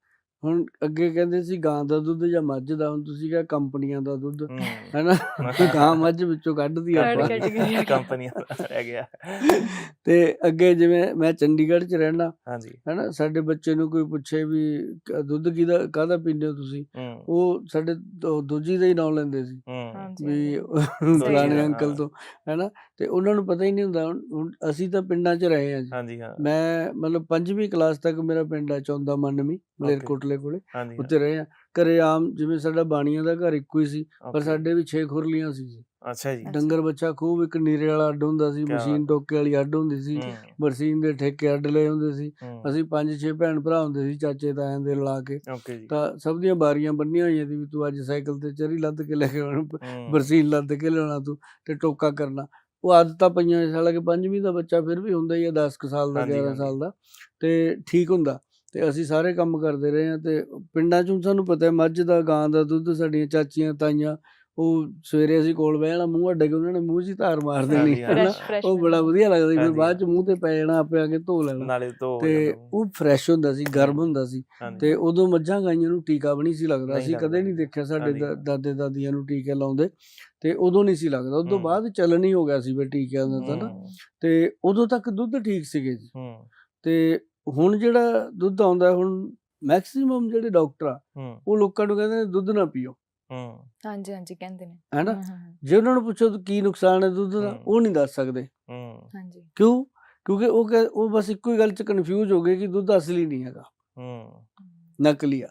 ਹੁਣ ਅੱਗੇ ਕਹਿੰਦੇ ਸੀ ਗਾਂ ਦਾ ਦੁੱਧ ਜਾਂ ਮੱਝ ਦਾ ਹੁਣ ਤੁਸੀਂ ਕਿਹਾ ਕੰਪਨੀਆਂ ਦਾ ਦੁੱਧ। ਹੈਨਾ? ਗਾਂ ਮੱਝ ਵਿੱਚੋਂ ਕੱਢਦੀ ਕੱਢ ਆਪਾਂ। ਕੰਪਨੀਆਂ ਦਾ ਰਹਿ ਗਿਆ। ਤੇ ਅੱਗੇ ਜਿਵੇਂ ਮੈਂ ਚੰਡੀਗੜ੍ਹ 'ਚ ਰਹਿਣਾ ਹਾਂਜੀ। ਹੈਨਾ? ਸਾਡੇ ਬੱਚੇ ਨੂੰ ਕੋਈ ਪੁੱਛੇ ਵੀ ਦੁੱਧ ਕਿਹਦਾ ਕਾਹਦਾ ਪੀਂਦੇ ਹੋ ਤੁਸੀਂ? ਉਹ ਸਾਡੇ ਦੂਜੀ ਦਾ ਹੀ ਨਾਮ ਲੈਂਦੇ ਸੀ। ਵੀ। ਫਲਾਣੇ ਗੱਲ, ਅੰਕਲ। ਤੋਂ ਹੈਨਾ? ਤੇ ਉਹਨਾਂ ਨੂੰ ਪਤਾ ਹੀ ਨਹੀਂ ਹੁੰਦਾ ਹੁਣ ਅਸੀਂ ਤਾਂ ਪਿੰਡਾਂ 'ਚ ਰਹੇ ਹਾਂ ਜੀ। ਹਾਂਜੀ ਹਾਂ। ਮੈਂ ਮਤਲਬ ਪੰਜਵੀਂ ਕਲਾਸ ਤੱਕ ਮੇਰਾ ਪਿੰਡ ਆ ਚੌਂਦਾ ਮਨਮੀ ਮਲੇਰਕੋਟਲੇ ਕੋਲੇ। ਉੱਥੇ ਰਹੇ ਆ ਘਰੇ ਆਮ ਜਿਵੇਂ ਸਾਡਾ ਬਾਣੀਆਂ ਦਾ ਘਰ ਇੱਕੋ ਹੀ ਸੀ ਪਰ ਸਾਡੇ ਵੀ 6 ਖੁਰਲੀਆਂ ਸੀ ਜੀ। ਅੱਛਾ ਜੀ। ਡੰਗਰ ਬੱਚਾ ਖੂਬ ਇੱਕ ਨੀਰੇ ਵਾਲਾ ਅੱਡ ਹੁੰਦਾ ਸੀ ਮਸ਼ੀਨ। ਟੋਕੇ ਵਾਲੀ ਅੱਡ ਹੁੰਦੀ ਸੀ ਹਮ, ਬਰਸੀਨ ਦੇ ਠੇਕੇ ਅੱਡ ਲਏ ਹੁੰਦੇ ਸੀ। ਅਸੀਂ ਪੰਜ ਛੇ ਭੈਣ ਭਰਾ ਹੁੰਦੇ ਸੀ ਚਾਚੇ ਤਾਇਆਂ ਦੇ ਰਲਾ ਕੇ। ਤਾਂ ਸਭ ਦੀਆਂ ਬਾਰੀਆਂ ਬੰਨੀਆਂ ਹੋਈਆਂ ਸੀ ਵੀ ਤੂੰ ਅੱਜ ਸਾਈਕਲ ਤੇ ਚਰੀ ਲੱਦ ਕੇ ਲੈ ਕੇ ਆਉਣਾ ਬਰਸੀਨ ਲੱਦ ਕੇ ਲਿਆਉਣਾ ਤੂੰ ਤੇ ਟੋਕਾ ਕਰਨਾ। ਉਹ ਆਦਤਾਂ ਪਈਆਂ ਸੀ, ਹਾਲਾਂਕਿ ਪੰਜਵੀਂ ਦਾ ਬੱਚਾ ਫਿਰ ਵੀ ਹੁੰਦਾ ਹੀ ਆ 10 ਕੁ ਸਾਲ ਦਾ ਹਾਂਜੀ, 11 ਹਾਂਜੀ। ਸਾਲ ਦਾ ਤੇ ਠੀਕ ਹੁੰਦਾ ਤੇ ਅਸੀਂ ਸਾਰੇ ਕੰਮ ਕਰਦੇ ਰਹੇ ਆ ਤੇ ਪਿੰਡਾਂ 'ਚ ਸਾਨੂੰ ਪਤਾ ਹੈ ਮੱਝ ਦਾ ਗਾਂ ਦਾ ਦੁੱਧ ਸਾਡੀਆਂ ਚਾਚੀਆਂ ਤਾਈਆਂ ਉਹ ਸਵੇਰੇ ਅਸੀਂ ਕੋਲ ਬਹਿ ਜਾਣਾ ਮੂੰਹ ਅੱਡੇ ਕੇ ਉਹਨਾਂ ਨੇ ਮੂੰਹ 'ਚ ਹੀ ਧਾਰ ਮਾਰ ਦੇਣੀ ਉਹ ਬੜਾ ਵਧੀਆ ਲੱਗਦਾ ਸੀ ਫਿਰ ਬਾਅਦ 'ਚ ਮੂੰਹ ਤੇ ਪੈ ਜਾਣਾ ਆਪੇ ਆ ਕੇ ਧੋ ਲੈਣਾ। ਨਾਲੇ ਹੋ ਤੇ ਉਹ। ਫਰੈਸ਼ ਹੁੰਦਾ ਸੀ ਗਰਮ ਹੁੰਦਾ ਸੀ। ਤੇ ਉਦੋਂ ਮੱਝਾਂ ਗਾਈਆਂ ਨੂੰ ਟੀਕਾ ਵੀ ਨਹੀਂ ਸੀ ਲੱਗਦਾ ਅਸੀਂ ਕਦੇ। ਨਹੀਂ ਦੇਖਿਆ ਸਾਡੇ। ਦਾਦੇ ਦਾਦੀਆਂ ਨੂੰ ਟੀਕੇ ਲਾਉਂਦੇ। ਤੇ ਉਦੋਂ ਨਹੀਂ ਸੀ ਲੱਗਦਾ ਉਦੋਂ। ਬਾਅਦ ਚੱਲਣ ਹੀ ਹੋ ਗਿਆ ਸੀ ਵੀ ਟੀਕਿਆਂ ਦਾ ਤਾਂ ਨਾ। ਤੇ ਉਦੋਂ ਤੱਕ ਦੁੱਧ ਠੀਕ ਸੀਗੇ ਜੀ। ਤੇ ਹੁਣ ਜਿਹੜਾ ਦੁੱਧ ਆਉਂਦਾ ਹੁਣ ਮੈਕਸਿਮਮ ਜਿਹੜੇ ਡਾਕਟਰ ਆ ਉਹ ਲੋਕਾਂ ਨੂੰ ਕਹਿੰਦੇ ਨੇ ਦੁੱਧ ਨਾ ਪੀਓ। ਹਮ, ਹਾਂਜੀ ਹਾਂਜੀ ਕਹਿੰਦੇ ਨੇ। ਹੈਨਾ? ਹਮ, ਜੇ ਉਹਨਾਂ ਨੂੰ ਪੁੱਛੋ ਤਾਂ ਕੀ ਨੁਕਸਾਨ ਹੈ ਦੁੱਧ ਦਾ ਹੂੰ। ਉਹ ਨਹੀਂ ਦੱਸ ਸਕਦੇ। ਹਾਂਜੀ। ਕਿਉਂ? ਕਿਉਂਕਿ ਉਹ ਕਹਿ- ਉਹ ਬਸ ਇੱਕੋ ਹੀ ਗੱਲ 'ਚ ਕਨਫਿਊਜ਼ ਹੋ ਗਏ ਕਿ ਦੁੱਧ ਅਸਲੀ ਨਹੀਂ ਹੈਗਾ। ਹਮ। ਨਕਲੀ ਆ।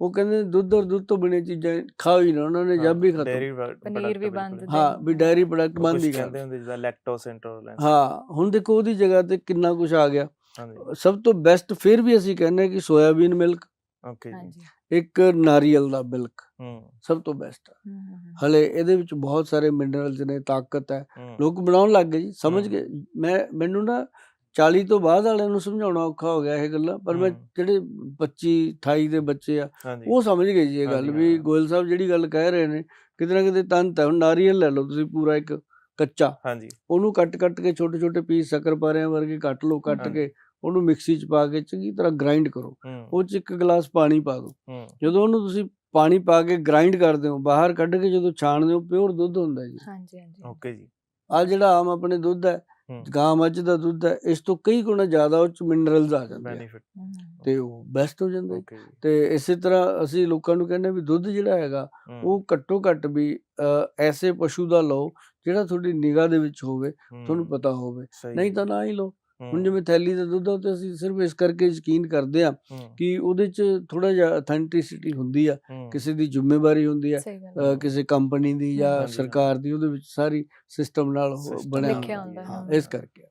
ਉਹ ਕਹਿੰਦੇ ਦੁੱਧ ਔਰ ਦੁੱਧ ਤੋਂ ਬਣੇ ਚੀਜ਼ਾਂ ਖਾਓ ਹੀ ਨਾ ਉਹਨਾਂ ਨੇ ਹਾਂ, ਜੱਬ ਹੀ ਖਤਮ। pro- ਪਨੀਰ ਵੀ। ਬੰਦ ਹਾਂ ਵੀ ਡਾਇਰੀ ਪ੍ਰੋਡਕਟ ਬੰਦ ਹੀ ਕਰ ਕਹਿੰਦੇ ਹੁੰਦੇ ਜਿੱਦਾਂ ਲੈਕਟੋਸ ਇੰਟੋਲਰੈਂਸ ਹਾਂ ਹੁਣ ਦੇਖੋ ਉਹਦੀ ਜਗ੍ਹਾ ਤੇ ਕਿੰਨਾ ਕੁਝ ਆ ਗਿਆ। ਹਾਂਜੀ। ਸਭ ਤੋਂ ਬੈਸਟ ਫਿਰ ਵੀ ਅਸੀਂ ਕਹਿੰਦੇ ਹਾਂ ਕਿ ਸੋਇਆਬੀਨ ਮਿਲਕ ਓਕੇ ਜੀ। ਹਾਂਜੀ। ਇੱਕ ਨਾਰੀਅਲ ਦਾ ਮਿਲਕ ਹਮ, ਸਭ ਤੋਂ ਬੈਸਟ ਹਮ, ਹਲੇ ਇਹਦੇ ਵਿੱਚ ਬਹੁਤ ਸਾਰੇ ਮਿਨਰਲਸ ਨੇ ਤਾਕਤ ਹੈ। ਲੋਕ ਬਣਾਉਣ ਲੱਗ ਗਏ ਜੀ ਸਮਝ। ਗਏ। ਮੈਂ ਮੈਨੂੰ ਨਾ 40 ਤੋਂ ਬਾਅਦ ਵਾਲਿਆਂ ਨੂੰ ਸਮਝਾਉਣਾ ਔਖਾ ਹੋ ਗਿਆ ਇਹ ਗੱਲਾਂ ਪਰ ਮੈਂ। ਜਿਹੜੇ 25 28 ਦੇ ਬੱਚੇ ਆ ਉਹ ਸਮਝ ਗਏ ਜੀ ਇਹ ਗੱਲ ਵੀ ਹਾਂ। ਗੋਇਲ ਸਾਹਿਬ ਜਿਹੜੀ ਗੱਲ ਕਹਿ ਰਹੇ ਨੇ ਕਿਤੇ ਨਾ ਕਿਤੇ ਤੰਤ ਹੈ। ਨਾਰੀਅਲ ਲੈ ਲਓ ਤੁਸੀਂ ਪੂਰਾ ਇੱਕ ਕੱਚਾ। ਹਾਂਜੀ। ਉਹਨੂੰ ਕੱਟ ਕੱਟ ਕੇ ਛੋਟੇ ਛੋਟੇ ਪੀਸ ਸ਼ੱਕਰ ਪਾਰਿਆਂ ਵਰਗੇ ਕੱਟ ਲਓ ਕੱਟ। ਕੇ ਉਹਨੂੰ ਮਿਕਸੀ 'ਚ ਪਾ ਕੇ ਚੰਗੀ ਤਰ੍ਹਾਂ ਗ੍ਰਾਈਂਡ ਕਰੋ। ਉਹ 'ਚ ਇੱਕ ਗਲਾਸ ਪਾਣੀ ਪਾ ਦਿਓ ਜਦੋਂ ਉਹਨੂੰ ਤੁਸੀਂ ਪਾਣੀ ਪਾ ਕੇ ਗ੍ਰਾਈਂਡ ਕਰਦੇ ਹੋ ਬਾਹਰ ਕੱਢ ਕੇ ਜਦੋਂ ਛਾਣਦੇ ਹੋ ਪਿਓਰ ਦੁੱਧ ਹੁੰਦਾ ਜੀ। ਹਾਂਜੀ ਹਾਂਜੀ। ਓਕੇ ਜੀ। ਆ ਜਿਹੜਾ ਆਮ ਆਪਣੇ ਦੁੱਧ ਹੈ। ਗਾਂ ਮੱਝ ਦਾ ਦੁੱਧ ਹੈ ਇਸ ਤੋਂ ਕਈ ਗੁਣਾ ਜ਼ਿਆਦਾ ਉਹ 'ਚ ਮਿਨਰਲਸ ਆ ਜਾਂਦੇ ਬੈਨੀਫਿਟ ਤੇ ਉਹ ਬੈਸਟ ਹੋ ਜਾਂਦਾ ਤੇ ਇਸੇ ਤਰ੍ਹਾਂ ਅਸੀਂ ਲੋਕਾਂ ਨੂੰ ਕਹਿੰਦੇ ਵੀ ਦੁੱਧ ਜਿਹੜਾ ਹੈਗਾ ਉਹ ਘੱਟੋ ਘੱਟ ਵੀ ਅ, ਐਸੇ ਪਸ਼ੂ ਦਾ ਲਓ ਜਿਹੜਾ ਤੁਹਾਡੀ ਨਿਗਾਹ ਦੇ ਵਿੱਚ ਹੋਵੇ ਤੁਹਾਨੂੰ ਪਤਾ ਹੋਵੇ। ਨਹੀਂ ਤਾਂ ਨਾ ਹੀ ਲਓ। ਹੁਣ ਜਿਵੇਂ ਥੈਲੀ ਦਾ ਦੁੱਧ ਆ ਉਹ ਤੇ ਅਸੀਂ ਸਿਰਫ ਇਸ ਕਰਕੇ ਯਕੀਨ ਕਰਦੇ ਆ ਕਿ ਉਹਦੇ 'ਚ ਥੋੜਾ ਜਿਹਾ ਅਥੈਂਟਿਸਿਟੀ ਹੁੰਦੀ ਆ ਕਿਸੇ ਦੀ ਜ਼ਿੰਮੇਵਾਰੀ ਹੁੰਦੀ ਆ। ਕਿਸੇ ਕੰਪਨੀ ਦੀ ਜਾਂ ਸਰਕਾਰ ਦੀ ਉਹਦੇ ਵਿੱਚ ਸਾਰੀ ਸਿਸਟਮ ਨਾਲ ਬਣਿਆ ਹੁੰਦਾ। ਇਸ ਕਰਕੇ।